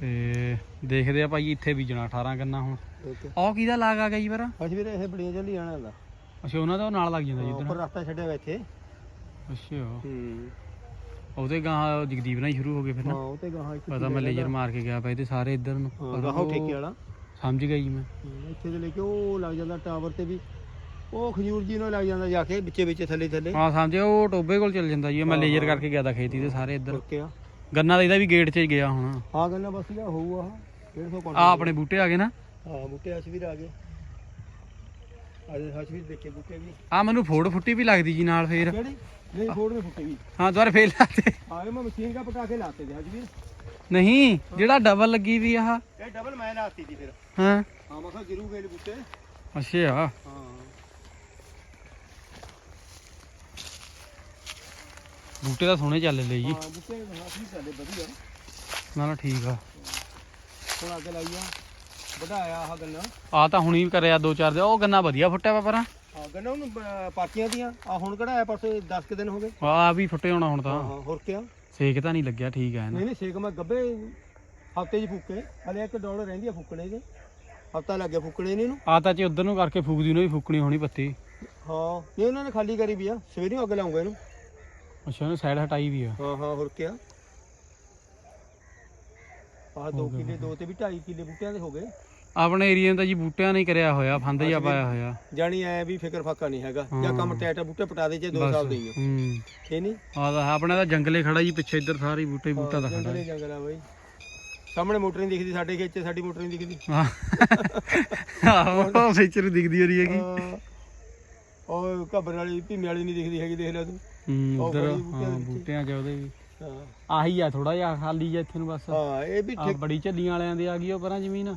ਤੇ ਦੇਖਦੇ ਆ ਭਾਈ ਇੱਥੇ ਬੀਜਣਾ 18 ਗੰਨਾ ਹੁਣ। ਓਕੇ। ਆਹ ਕਿਹਦਾ ਲਾਗ ਆ ਗਈ ਪਰ ਅੱਜ ਵੀਰੇ ਇਹ ਬੜੀਆਂ ਜਲਦੀ ਆਣਾ ਹੁੰਦਾ ਅੱਛਾ ਉਹਨਾਂ ਦਾ ਉਹ ਨਾਲ ਲੱਗ ਜਾਂਦਾ ਜੀ ਉੱਪਰ ਇੱਧਰ ਰਸਤਾ ਛੱਡਿਆ ਹੋਇਆ ਇੱਥੇ। ਅੱਛਾ। ਹੂੰ। ਉਹਦੇ ਗਾਂ ਜਗਦੀਪ ਨਾਲ ਹੀ ਸ਼ੁਰੂ ਹੋ ਗਏ ਫਿਰ ਹਾਂ ਨਾ ਉਹ ਤੇ ਗਾਹਾਂ ਇੱਥੇ ਪਤਾ ਮੈਂ ਲੇਜ਼ਰ ਮਾਰ ਕੇ ਗਿਆ ਪਏ ਤੇ ਸਾਰੇ ਇੱਧਰ ਨੂੰ। ਹਾਂ ਗਾਹਾਂ ਉਹ ਠੇਕੇ ਵਾਲਾ। ਸਮਝ ਗਈ ਮੈਂ। ਹਮ, ਇੱਥੇ ਤੇ ਲੈ ਕੇ ਉਹ ਲੱਗ ਜਾਂਦਾ ਟਾਵਰ ਤੇ ਵੀ। ਉਹ ਖਜੂਰ ਜੀ ਨੂੰ ਲੱਗ ਜਾਂਦਾ ਜਾ ਕੇ ਵਿੱਚੇ ਵਿੱਚੇ ਥੱਲੇ ਥੱਲੇ। ਹਾਂ ਸਮਝਿਆ ਉਹ ਟੋਬੇ ਕੋਲ ਚੱਲ ਜਾਂਦਾ ਜੀ ਮੈਂ ਲੇਜ਼ਰ ਕਰਕੇ ਗਿਆ ਤਾਂ ਖੇਤੀ ਤੇ ਸਾਰੇ ਇੱਧਰ। ਓਕੇ ਆ। ਗੰਨਾ ਦਾ ਇਹਦਾ ਵੀ ਗੇਟ 'ਚ ਹੀ ਗਿਆ ਹੁਣ। ਹਾਂ ਗੰਨਾ ਬਸ ਇਹਦਾ ਹੋਊ ਆਹ 150 ਕੁਆਂਟਲ। ਆ ਆਪਣੇ ਬੂਟੇ ਆ ਗਏ ਨਾ। ਹਾਂ ਬੂਟੇ ਹਸ਼ਵੀਰ ਆ ਗਏ। ਅੱਜ ਹਸ਼ਵੀਰ ਦੇਖੇ ਬੂਟੇ ਵੀ। ਆ ਮੈਨੂੰ ਫੋੜ ਫੁੱਟੀ ਵੀ ਲੱਗਦੀ ਜੀ ਨਾਲ ਫੇਰ। ਕਿਹੜੀ? ਨਹੀਂ ਫੋੜ ਨੇ ਫੁੱਟੇ ਵੀ ਹਾਂ ਦੁਬਾਰਾ ਫੇਰ ਲਾਤੇ ਆਏ ਮੈਂ ਮਸ਼ੀਨ ਦਾ ਪਟਾ ਕੇ ਲਾਤੇ ਦੇ ਹਸ਼ਵੀਰ ਨਹੀਂ ਜਿਹੜਾ ਡਬਲ ਲੱਗੀ ਵੀ ਆਹ। ਇਹ ਡਬਲ ਮੈਂ ਲਾਤੀ ਸੀ ਫਿਰ। ਹਾਂ ਹਾਂ ਮੈਂ ਕਿਹਾ ਗਿਰੂ ਗਏ ਨੇ ਬੂਟੇ ਅੱਛਾ ਹਾਂ ਬੂਟੇ ਤਾਂ ਸੋਹਣੇ ਚੱਲ ਲਏ ਜੀ ਹਾਂ ਬੂਟੇ ਹਸ਼ਵੀਰ ਚੱਲੇ ਵਧੀਆ ਨਾ ਨਾ ਠੀਕ ਆ ਹੁਣ ਅੱਗੇ ਲਾਈਆ ਵਧਾਇਆ ਆਹ ਗੰਨਾ ਆ ਤਾਂ ਹੁਣੀ ਕਰਿਆ ਦੋ ਚਾਰ ਦੇ ਉਹ ਗੰਨਾ ਵਧੀਆ ਫੁੱਟਿਆ ਵਾ ਪਰਾਂ ਹਾਂ ਗੰਨਾ ਉਹਨੂੰ ਬ- ਪਾਰਟੀਆਂ ਦੀਆਂ ਆ ਹੁਣ ਕਢਾਇਆ ਪਰਸੇ 10 ਕਿ ਦਿਨ ਹੋ ਗਏ ਆ ਵੀ ਫੁੱਟੇ ਹੋਣਾ ਹੁਣ ਤਾਂ ਹਾਂ ਹੋਰ ਕਿਆ ਸੇਕ ਤਾਂ ਨਹੀਂ ਲੱਗਿਆ ਠੀਕ ਆ ਨਾ ਨਹੀਂ ਨਹੀਂ ਸੇਕ ਮੈਂ ਗੱਬੇ ਹਫ਼ਤੇ 'ਚ ਫੂਕੇ ਹਲੇ ਇੱਕ ਡਾਲਰ ਰਹਿੰਦੀ ਆ ਫੂਕਣੇ ਦੇ ਹਫਤਾ ਲੱਗ ਗਿਆ ਫੂਕਣੇ ਨੇ ਇਹਨੂੰ। ਆ ਤਾਂ ਜੇ ਉਧਰ ਨੂੰ ਕਰਕੇ ਫੂਕਦੀ ਉਹਨੂੰ ਵੀ ਫੂਕਣੀ ਹੋਣੀ ਪੱਤੀ। ਹਾਂ ਇਹ ਉਹਨਾਂ ਨੇ ਖਾਲੀ ਕਰੀ ਵੀ ਆ ਸਵੇਰੇ ਨੂੰ ਅੱਗ ਲਾਉਂਗਾ ਇਹਨੂੰ। ਅੱਛਾ ਉਹਨੇ ਸਾਈਡ ਹਟਾਈ ਵੀ ਆ। ਹਾਂ ਹਾਂ ਹੋਰ ਕਿਆ। ਆਹ 2 ਕਿੱਲੇ ਦੋ ਤੇ ਵੀ 2.5 ਕਿੱਲੇ ਬੂਟਿਆਂ ਦੇ ਹੋ ਗਏ। ਆਪਣੇ ਏਰੀਆ ਦਾ ਜੀ ਬੂਟਿਆਂ ਨੇ ਕਰਿਆ ਹੋਇਆ ਫੰਦ ਜਿਹਾ ਪਾਇਆ ਹੋਇਆ। ਜਾਣੀ ਐ ਵੀ ਫਿਕਰ ਫਾਕਾ ਨਹੀਂ ਹੈਗਾ ਜਾਂ ਕੰਮ ਟੈਟ ਆ, ਬੂਟੇ ਪਟਾ ਦੇ ਜੇ 2 ਬਸ ਸਾਲ ਦੇਈਓ ਹੂੰ ਇਹ ਨਹੀਂ ਆ ਤਾਂ ਆਪਣੇ ਦਾ ਜੰਗਲੇ ਖੜਾ ਜੀ ਪਿੱਛੇ ਇੱਧਰ ਸਾਰੇ ਬੂਟੇ ਹੀ ਬੂਟਾ ਦਾ ਖੜਾ। ਜੰਗਲੇ ਜੰਗਲ ਬਾਈ। ਸਾਹਮਣੇ ਮੋਟਰ ਨਹੀਂ ਦਿਖਦੀ ਸਾਡੇ ਖੇਤ 'ਚ ਸਾਡੀ ਮੋਟਰ ਨਹੀਂ ਦਿਖਦੀ। ਹਾਂ। ਆਹ ਫੀਚਰ ਦਿਖਦੀ ਰਹੀ ਹੈਗੀ। ਹਾਂ। ਉਹ ਘਬਰ ਵਾਲੀ ਭੀਮੇ ਵਾਲੀ ਨਹੀਂ ਦਿਖਦੀ ਹੈਗੀ ਦੇਖ ਲੈ ਤੂੰ। ਹੂੰ ਉਧਰ ਬੂਟਿਆਂ ਹਾਂ 'ਚ ਉਹਦੇ ਵੀ। ਹਾਂ। ਆਹੀ ਆ ਥੋੜਾ ਜਿਹਾ ਖਾਲੀ ਜਿਹਾ ਇੱਥੇ ਨੂੰ ਬਸ। ਹਾਂ ਇਹ ਵੀ ਆ ਠੇਕ ਬੜੀ ਝੱਲੀਆਂ ਵਾਲਿਆਂ ਦੀ ਆ ਗਈ ਉਹ ਪਰਾਂ ਜ਼ਮੀਨ।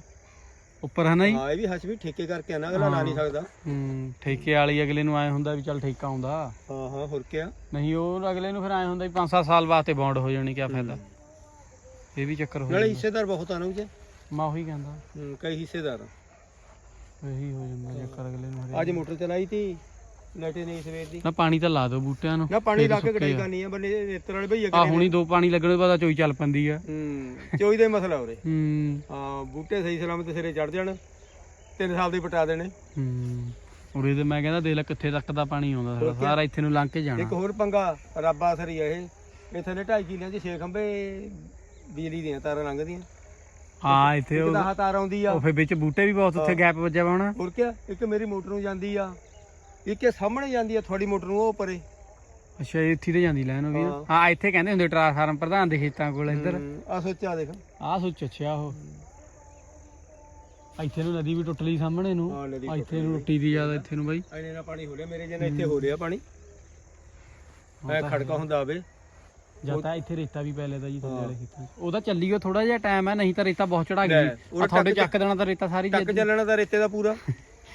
ਉੱਪਰ ਹੈ ਨਾ ਜੀ? ਹਾਂ ਇਹ ਵੀ ਹੱਸ ਵੀ ਠੇਕੇ ਕਰਕੇ ਆ ਨਾ ਅਗਲਾ ਲਾ ਨਹੀਂ ਸਕਦਾ। ਹੂੰ ਠੇਕੇ ਵਾਲੀ ਅਗਲੇ ਨੂੰ ਆਏ ਹੁੰਦਾ ਵੀ ਚੱਲ ਠੇਕਾ ਆਉਂਦਾ। ਹਾਂ ਹਾਂ ਹੋਰ ਕਿਆ? ਨਹੀਂ ਉਹ ਅਗਲੇ ਨੂੰ ਫਿਰ ਆਏ ਹੁੰਦਾ ਵੀ 5-7 ਸਾਲ ਵਾਸਤੇ ਬੌਂਡ ਹੋ ਜਾਣੀ ਕੀ ਫਾਇਦਾ। ਇਹ ਵੀ ਚੱਕਰ ਹੋ ਨਾਲੇ ਜਾਂਦਾ ਹਿੱਸੇਦਾਰ ਬਹੁਤ ਆ ਨਾ ਮੈਂ ਉਹੀ ਕਹਿੰਦਾ। ਹੂੰ, ਕਈ ਹਿੱਸੇਦਾਰ ਆ। ਇਹੀ ਹੋ ਜਾਂਦਾ ਚੱਕਰ ਅਗਲੇ ਨੂੰ ਅੱਜ ਮੋਟਰ ਚਲਾਈ ਤੀ ਲੈਟੇ ਨਹੀਂ ਸਵੇਰ ਦੀ। ਨਾ ਪਾਣੀ ਤਾਂ ਲਾ ਦਿਓ ਬੂਟਿਆਂ ਨੂੰ ਨਾ ਪਾਣੀ ਲਾ ਕੇ ਸੁੱਕੇ ਕਢਾਈ ਆ। ਕਰਨੀ ਆ ਬੰਨੇ ਰੇਤਰ ਵਾਲੇ ਭਈਆ ਆ ਹੁਣੀ ਦੋ ਪਾਣੀ ਲੱਗਣ ਬਾਅਦ ਚੋਈ ਚੱਲ ਪੈਂਦੀ ਆ। ਹੂੰ ਚੋਈ ਦਾ ਹੀ ਮਸਲਾ ਉਰੇ। ਹੂੰ। ਹਾਂ ਬੂਟੇ ਸਹੀ ਸਲਾਮਤ ਸਿਰੇ ਚੜ ਜਾਣ ਤਿੰਨ ਸਾਲ ਦੇ ਪਟਾ ਦੇਣੇ। ਹੂੰ। ਉਰੇ ਤੇ ਮੈਂ ਕਹਿੰਦਾ ਦੇਖ ਲੈ ਕਿੱਥੇ ਤੱਕ ਦਾ ਪਾਣੀ ਆਉਂਦਾ ਸਾਰਾ। ਸਾਰਾ ਇੱਥੇ ਨੂੰ ਲੰਘ ਕੇ ਜਾਣਾ। ਇੱਕ ਹੋਰ ਪੰਗਾ ਰੱਬਾ ਸਰੀ ਆ ਇਹ। ਇਹ ਥੱਲੇ ਢਾਈ ਕਿਲਿਆਂ 'ਚ ਛੇ ਖੰਭੇ ਬਿਜਲੀ ਦੀਆਂ ਤਾਰਾਂ ਲੰਘਦੀਆਂ। ਹਾਂ ਇੱਥੇ ਇੱਕ ਉਹ ਤਾਂ ਤਾਰ ਆਉਂਦੀ ਆ। ਉਹ ਫਿਰ ਵਿੱਚ ਬੂਟੇ ਵੀ ਬਹੁਤ ਉੱਥੇ ਗੈਪ ਵੱਜਿਆ ਵਾ ਹੋਣਾ। ਹੋਰ ਕਿਆ ਇੱਕ ਮੇਰੀ ਮੋਟਰ ਨੂੰ ਜਾਂਦੀ ਆ। ਇੱਕ ਇਹ ਸਾਹਮਣੇ ਜਾਂਦੀ ਆ ਤੁਹਾਡੀ ਮੋਟਰ ਨੂੰ ਉਹ ਪਰੇ ਅੱਛਾ ਇੱਥੇ ਤੇ ਜਾਂਦੀ ਲੈਣ ਉਹ ਵੀ ਨਾ। ਹਾਂ। ਇੱਥੇ ਕਹਿੰਦੇ ਹੁੰਦੇ ਟ੍ਰਾਂਸਫਾਰਮ ਪ੍ਰਧਾਨ ਦੇ ਖੇਤਾਂ ਕੋਲ ਇੱਧਰ। ਆ ਸੋਚਿਆ ਦੇਖ। ਆਹ ਸੋਚ ਅੱਛਾ ਉਹ ਇੱਥੇ ਨੂੰ ਨਦੀ ਵੀ ਟੁੱਟ ਲਈ ਸਾਹਮਣੇ ਨੂੰ। ਹਾਂ ਨਦੀ ਇੱਥੇ ਨੂੰ ਟੁੱਟੀ ਦੀ ਜ਼ਿਆਦਾ ਇੱਥੇ ਨੂੰ ਬਾਈ। ਐਨੇ ਨਾਲ ਪਾਣੀ ਹੋ ਰਿਹਾ ਮੇਰੇ ਜਨ ਇੱਥੇ ਹੋ ਰਿਹਾ ਪਾਣੀ। ਐ ਖੜਕਾ ਹੁੰਦਾ ਆਵੇ ਜਾਂ ਤਾਂ ਇੱਥੇ ਰੇਤਾ ਵੀ ਪੈ ਲੈਦਾ ਜੀ ਥੱਲੇ ਵਾਲੇ ਖੇਤਾਂ 'ਚ। ਉਹਦਾ ਚੱਲੀਓ ਥੋੜਾ ਜਿਹਾ ਟਾਈਮ ਹੈ ਨਹੀਂ ਤਾਂ ਰੇਤਾ ਬਹੁਤ ਚੜਾ ਗਈ ਲੈ, ਉਰੇ ਤੁਹਾਡੇ ਟੱਕ- ਚੱਕ ਦੇਣਾ ਤਾਂ ਰੇਤਾ ਸਾਰੀ ਟੱਕ ਜੇ। ਚੱਲਣਾ ਤਾਂ ਰੇਤੇ ਦਾ ਪੂਰਾ।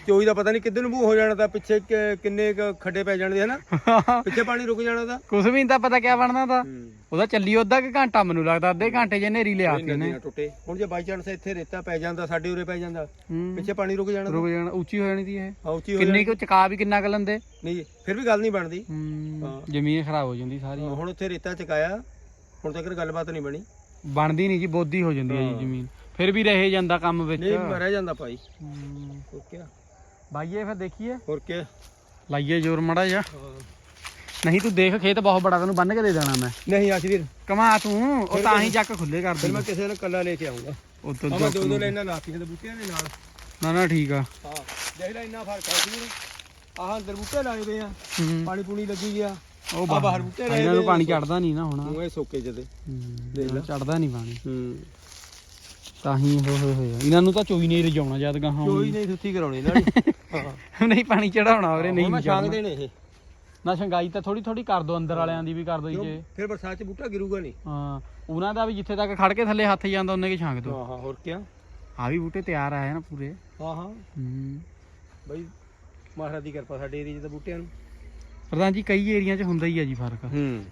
ਚੋਈ ਦਾ ਪਤਾ ਨਹੀਂ ਕਿੱਧਰ ਨੂੰ ਮੂੰਹ ਹੋ ਜਾਣਾ ਤਾਂ ਪਿੱਛੇ ਕਿ- ਕਿੰਨੇ ਕੁ ਖੱਡੇ ਪੈ ਜਾਣਦੇ ਹਨਾ? ਪਿੱਛੇ ਪਾਣੀ ਰੁਕ ਜਾਣਾ ਤਾਂ। ਕੁਝ ਵੀ ਨਹੀਂ ਤਾਂ ਪਤਾ ਕਿਆ ਬਣਨਾ ਤਾਂ। ਉਹਦਾ ਚੱਲੀਓ ਅੱਧਾ ਕਿ ਘੰਟਾ ਮੈਨੂੰ ਲੱਗਦਾ ਅੱਧੇ ਘੰਟੇ 'ਚ ਨੇਰੀ ਲਿਆ ਨਦੀ ਨੇ ਟੁੱਟੇ। ਹੁਣ ਜੇ ਬਾਈ ਚਾਂਸ ਇੱਥੇ ਰੇਤਾ ਪੈ ਜਾਂਦਾ ਸਾਡੇ ਉਰੇ ਪੈ ਜਾਂਦਾ। ਪਿੱਛੇ ਪਾਣੀ ਰੁਕ ਜਾਣਾ ਰੁਕ ਜਾਣਾ ਉੱਚੀ ਹੋ ਜਾਣੀ ਸੀ ਇਹ। ਹਾਂ ਉੱਚੀ ਹੋ ਕਿੰਨੀ ਜਾਣੀ। ਕੁ ਚਕਾ ਵੀ ਕਿੰਨਾ ਕੁ ਲੰਦੇ। ਨਹੀਂ ਫਿਰ ਵੀ ਗੱਲ ਨਹੀਂ ਬਣਦੀ। ਹੂੰ। ਜ਼ਮੀਨ ਖਰਾਬ ਹੋ ਜਾਂਦੀ ਸਾਰੀ। ਹੁਣ ਉੱਥੇ ਰੇਤਾ ਚਕਾਇਆ ਹੁਣ ਤੱਕ ਗੱਲਬਾਤ ਨਹੀਂ ਬਣੀ। ਬਣਦੀ ਨਹੀਂ ਜੀ ਬੋਦੀ ਹੋ ਜਾਂਦੀ ਹੈ ਜੀ ਹਾਂ। ਜ਼ਮੀਨ। ਫਿਰ ਵੀ ਰਹੇ ਜਾਂਦਾ ਕੰਮ ਵਿੱਚ। ਨਹੀਂ ਰਹਿ ਜਾਂਦਾ ਭਾਈ। ਹੂੰ। ਕਿਆ ਬਾਈਏ ਫਿਰ ਦੇਖੀਏ। ਹੋਰ ਕਿਆ ਲਾਈਏ ਜ਼ੋਰ ਮੜਾ ਜਾ। ਨਹੀਂ ਤੂੰ ਦੇਖ ਖੇਤ ਬਹੁਤ ਬੜਾ ਤੈਨੂੰ ਬੰਨ ਕੇ ਦੇ ਦੇਣਾ ਮੈਂ। ਨਹੀਂ ਆਸ਼ਵੀਰ ਕਮਾ ਤੂੰ ਉਹ ਤਾਂ ਹੀ ਚੱਕ ਖੁੱਲੇ ਕਰ ਫਿਰ ਦੇ ਮੈਂ ਕਿਸੇ ਨੂੰ ਕੱਲਾ ਲੈ ਕੇ ਆਉਂਗਾ ਉਹ ਤੋਂ ਆਹ ਮੈਂ ਦੋ ਦੋ ਲੈਣਾ ਲਾਤੀਆਂ ਤੇ ਬੂਟਿਆਂ ਦੇ ਨਾਲ। ਨਾ ਨਾ ਠੀਕ ਆ। ਹਾਂ ਦੇਖ ਲੈ ਇੰਨਾ ਫ਼ਰਕ ਆ ਵੀਰ ਆਹ ਅੰਦਰ ਬੂਟੇ ਲਾਏ ਹੋਏ ਆ। ਹੂੰ। ਪਾਣੀ ਪੂਣੀ ਲੱਗੀ ਗਿਆ। ਉਹ ਆਹ ਬਾਹਰ ਬੂਟੇ ਲਾਏ ਇਹਨਾਂ ਨੂੰ ਹੋਏ ਪਾਣੀ ਚੜਦਾ ਨਹੀਂ ਨਾ ਹੁਣ। ਉਹ ਇਹ ਸੋਕੇ ਜਦੇ ਦੇਖ ਲੈ। ਚੜਦਾ ਨਹੀਂ ਪਾਣੀ। ਹੂੰ। ਤਾਂ ਹੀ ਹੋ ਹੋ ਹੋਇਆ ਇਹਨਾਂ ਨੂੰ ਤਾਂ ਚੋਈ ਨਹੀਂ ਰਜਾਉਣਾ ਜਦ ਗਾਹਾਂ ਕੋਈ ਨਹੀਂ ਸੁੱਤੀ ਕਰਾਉਣੀ ਨਾਲ ਹਾਂ। ਨਹੀਂ ਪਾਣੀ ਚੜਾਉਣਾ ਵੀਰੇ ਨਹੀਂ ਮੈਂ ਛਾਂਗ। ਦੇਣੇ ਇਹ। ਨਾ ਸ਼ੰਗਾਈ ਤਾਂ ਥੋੜੀ ਥੋੜੀ ਕਰ ਦੋ ਅੰਦਰ ਵਾਲਿਆਂ ਦੀ ਵੀ ਕਰ ਦੋ ਜੀ। ਫਿਰ ਬਰਸਾਤ ਚ ਬੂਟਾ ਗਿਰੂਗਾ ਨਹੀਂ। ਹਾਂ ਉਹਨਾਂ ਦਾ ਵੀ ਜਿੱਥੇ ਤੱਕ ਖੜ ਕੇ ਥੱਲੇ ਹੱਥ ਜਾਂਦਾ ਉਹਨੇ ਕੀ ਛਾਂਗ ਦੋ। ਹਾਂ ਹਾਂ ਹੋਰ ਕਿਆ? ਆ ਵੀ ਬੂਟੇ ਤਿਆਰ ਆਏ ਨਾ ਪੂਰੇ। ਹਾਂ ਹਾਂ। ਹੂੰ। ਬਈ ਮਹਾਰਾਜ ਦੀ ਕਿਰਪਾ ਸਾਡੇ ਏਰੀਏ 'ਚ ਤਾਂ ਬੂਟਿਆਂ ਨੂੰ। ਪ੍ਰਧਾਨ ਜੀ ਕਈ ਏਰੀਆ 'ਚ ਹੁੰਦਾ ਹੀ ਆ ਜੀ ਫ਼ਰਕ। ਹੂੰ।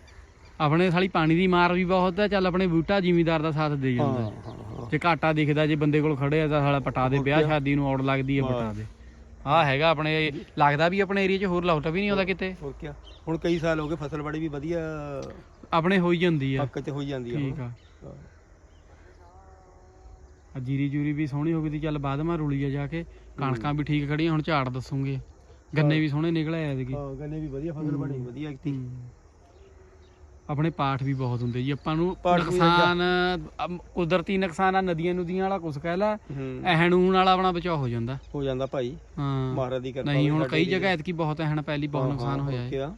ਆਪਣੇ ਸਾਲੀ ਪਾਣੀ ਦੀ ਮਾਰ ਵੀ ਬਹੁਤ ਹੈ ਚੱਲ ਆਪਣੇ ਬੂਟਾ ਜ਼ਿਮੀਦਾਰ ਦਾ ਸਾਥ ਦੇ ਜਾਂਦਾ। ਹਾਂ ਹਾਂ। ਜੇ ਘਾਟਾ ਦਿਖਦਾ ਜੇ ਬੰਦੇ ਕੋਲ ਖੜੇ ਆ ਤਾਂ ਸਾਲਾ ਪਟਾ ਦੇ ਵਿਆਹ ਸ਼ਾਦੀ ਨੂੰ ਔੜ ਲੱਗਦੀ ਹੈ ਪਟਾ ਦੇ। ਆ ਹੈਗਾ ਆਪਣੇ ਲੱਗਦਾ ਵੀ ਆਪਣੇ ਏਰੀਆ 'ਚ ਹੋਰ ਲਾਉਟਾ ਵੀ ਨਹੀਂ ਆਉਂਦਾ ਕਿਤੇ। ਹੋਰ ਕਿਆ। ਹੁਣ ਕਈ ਸਾਲ ਹੋ ਗਏ ਫਸਲਬਾੜੀ ਵੀ ਵਧੀਆ ਆਪਣੇ ਹੋਈ ਜਾਂਦੀ ਆ। ਹੱਕ 'ਚ ਹੋਈ ਜਾਂਦੀ ਆ ਠੀਕ। ਆ। ਆ ਜੀਰੀ ਜੂਰੀ ਵੀ ਸੋਹਣੀ ਹੋ ਗਈ ਤੀ ਚੱਲ ਬਾਅਦ ਮਾ ਰੁਲੀ ਆ ਜਾ ਕੇ। ਕਣਕਾਂ ਵੀ ਠੀਕ ਖੜੀਆਂ ਹੁਣ ਝਾੜ ਦੱਸੂਗੇ। ਗੰਨੇ ਵੀ ਸੋਹਣੇ ਨਿਕਲ ਐਤਕੀ ਹਾਂ ਗੰਨੇ ਵੀ ਵਧੀਆ ਫਸਲ ਬਣੀ ਵਧੀਆ ਕੀਤੀ। ਆਪਣੇ ਪਾਠ ਵੀ ਬਹੁਤ ਹੁੰਦੇ ਜੀ ਆਪਾਂ ਨੂੰ ਨੁਕਸਾਨ ਅਮ, ਕੁਦਰਤੀ ਨੁਕਸਾਨ ਆ ਨਦੀਆਂ ਨੁਦੀਆਂ ਵਾਲਾ ਕੁਛ ਕਹਿ ਲਾ ਹੂੰ। ਵਾਲਾ ਆਪਣਾ ਬਚਾਅ ਹੋ ਜਾਂਦਾ। ਹੋ ਜਾਂਦਾ ਭਾਈ। ਹਾਂ। ਮਹਾਰਾਜ ਦੀ ਕਿਰਪਾ ਨਹੀਂ ਹੁਣ ਕਈ। ਜਗ੍ਹਾ ਐਤਕੀ ਬਹੁਤ ਐਹਣ ਪੈਲੀ ਬਹੁਤ ਹਾਂ, ਨੁਕਸਾਨ ਹਾਂ, ਹੋਇਆ ਹੈ?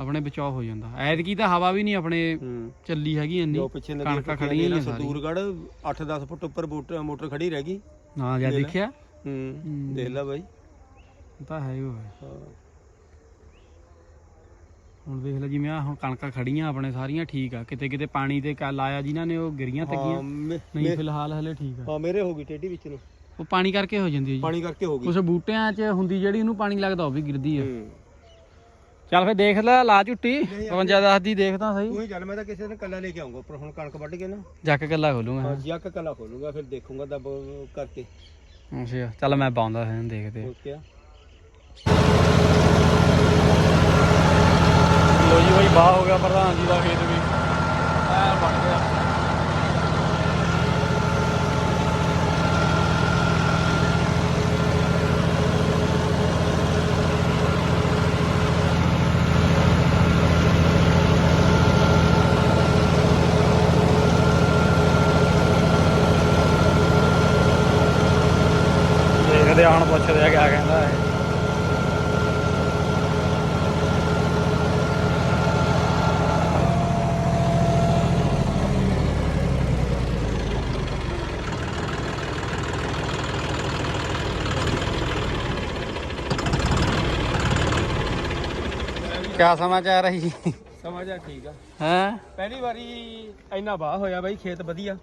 ਆਪਣੇ ਬਚਾਅ ਹੋ ਜਾਂਦਾ। ਐਤਕੀ ਤਾਂ ਹਵਾ ਵੀ ਨਹੀਂ ਆਪਣੇ ਹੂੰ। ਚੱਲੀ ਹੈਗੀ ਇੰਨੀ। ਜੋ ਪਿੱਛੇ ਨਦੀ ਕਣਕਾਂ ਖੜੀਆਂ ਹੀ ਸਾਰੀਆਂ। ਸਤੂਰਗੜ 8-10 ਫੁੱਟ ਉੱਪਰ ਮੋਟਰ ਮੋਟਰ ਖੜੀ ਰਹਿ ਗਈ। ਨਾ ਜਾਂ। ਦੇਖਿਆ। ਹੂੰ ਹੂੰ। ਦੇਖ ਲੈ ਬਾਈ। ਤਾਂ ਹੈ ਹੀ ਉਹ ਹੈ। ਹੁਣ ਦੇਖ ਲੈ ਜਿਵੇਂ ਆ ਹੁਣ ਕਣਕਾਂ ਖੜੀਆਂ ਆਪਣੇ ਸਾਰੀਆਂ ਠੀਕ ਆ। ਕਿਤੇ ਕਿਤੇ ਪਾਣੀ ਤੇ ਕਾ ਲਾਇਆ ਜਿਨ੍ਹਾਂ ਨੇ ਉਹ ਗਿਰੀਆਂ ਤੱਕੀਆਂ। ਨਹੀਂ ਫਿਲਹਾਲ ਹਲੇ ਠੀਕ ਆ। ਹਾਂ ਮੇਰੇ ਹੋ ਗਈ ਟੇਢੀ ਵਿੱਚ ਨੂੰ। ਉਹ ਪਾਣੀ ਕਰਕੇ ਹੋ ਜਾਂਦੀ ਹੈ ਜੀ। ਪਾਣੀ ਕਰਕੇ ਹੋ ਗਈ। ਕੁਝ ਬੂਟਿਆਂ 'ਚ ਹੁੰਦੀ ਜਿਹੜੀ ਉਹਨੂੰ ਪਾਣੀ ਲੱਗਦਾ ਉਹ ਵੀ ਗਿਰਦੀ ਆ। ਚੱਲ ਫੇ ਦੇਖ ਲੈ ਲਾ ਝੁੱਟੀ। 52 10 ਦੀ ਦੇਖਦਾ ਸਹੀ। ਹੀ ਚੱਲ ਮੈਂ ਤਾਂ ਕਿਸੇ ਨੇ ਕੱਲਾ ਲੈ ਕੇ ਆਉਂਗਾ ਪਰ ਹੁਣ ਕਣਕ ਵੱਢ ਕੇ ਨਾ। ਜੱਕ ਕੱਲਾ ਖੋਲੂਗਾ। ਹਾਂ ਜੱਕ ਕੱਲਾ ਖੋਲੂਗਾ ਫਿਰ ਦੇਖੂੰਗਾ ਦਬ ਕਰਕੇ। ਅੱਛਾ ਚੱਲ ਮੈਂ ਪਾਉਂਦਾ ਫਿਰ ਦੇਖਦੇ ਹੋ ਗਿਆ ਲੋ ਬਾਹ ਹੋ ਗਿਆ ਪ੍ਰਧਾਨ ਜੀ ਦਾ ਖੇਤ ਵੀ ਐ ਬਣ ਗਿਆ ਦੇਖਦੇ ਆ ਹੁਣ ਪੁੱਛਦੇ ਆ ਕਿਆ ਕਹਿੰਦਾ ਹੈ ਕਿਆ ਸਮਾਚਾਰ ਹੈ ਜੀ? ਸਮਝ ਆ ਠੀਕ ਆ। ਹੈ? ਪਹਿਲੀ ਵਾਰੀ ਇੰਨਾ ਵਾਹ ਹੋਇਆ ਬਾਈ ਖੇਤ ਵਧੀਆ।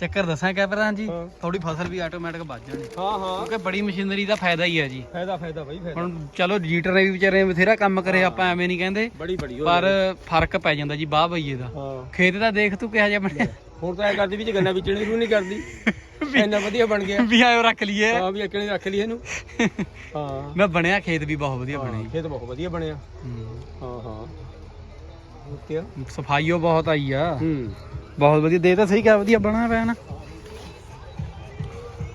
ਚੱਕਰ ਦੱਸਾਂ ਕਿਆ ਪ੍ਰਧਾਨ ਜੀ? ਹਾਂ। ਥੋੜੀ ਫਸਲ ਵੀ ਆਟੋਮੈਟਿਕ ਵੱਜ ਜਾਣੀ। ਹਾਂ ਹਾਂ। ਕਿਉਂਕਿ ਬੜੀ ਮਸ਼ੀਨਰੀ ਦਾ ਫਾਇਦਾ ਹੀ ਹੈ ਜੀ। ਫਾਇਦਾ ਫਾਇਦਾ ਬਾਈ ਫਾਇਦਾ। ਹੁਣ ਚਲੋ ਜੀਟਰ ਨੇ ਵੀ ਵਿਚਾਰੇ ਨੇ ਬਥੇਰਾ ਕੰਮ ਕਰੇ ਆਪਾਂ ਐਵੇਂ ਨਹੀਂ ਕਹਿੰਦੇ। ਬੜੀ ਬੜੀ ਹੋ ਪਰ ਫ਼ਰਕ ਪੈ ਜਾਂਦਾ ਜੀ ਬਾਹ ਬਈਏ ਦਾ। ਹਾਂ। ਖੇਤ ਦਾ ਦੇਖ ਤੂੰ ਕਿਹਾ ਜਿਹਾ ਬਣਿਆ। ਹੁਣ ਤਾਂ ਇਹ ਕਰਦੀ ਵਿੱਚ ਗੰਨਾ ਵਿਚਣੀ ਨੂੰ ਨਹੀਂ ਕਰਦੀ। ਇੰਨਾ ਵਧੀਆ ਬਣ ਗਿਆ। ਵੀ ਆਇਓ ਰੱਖ ਲਈਏ। ਹਾਂ ਵੀ ਅਕਣੇ ਰੱਖ ਲਈ ਇਹਨੂੰ। ਹਾਂ। ਮੈਂ ਬਣਿਆ ਖੇਤ ਵੀ ਬਹੁਤ ਵਧੀਆ ਬਣਿਆ ਖੇਤ ਬਹੁਤ ਵਧੀਆ ਬਣਿਆ। ਹੂੰ। ਹਾਂ ਓਕੇ ਬਹੁਤ ਆਈ ਆ। ਹੂੰ। ਬਹੁਤ ਵਧੀਆ ਦੇ ਤਾਂ ਸਹੀ ਕਿਆ ਵਧੀਆ ਬਣਾ ਪਿਆ ਨਾ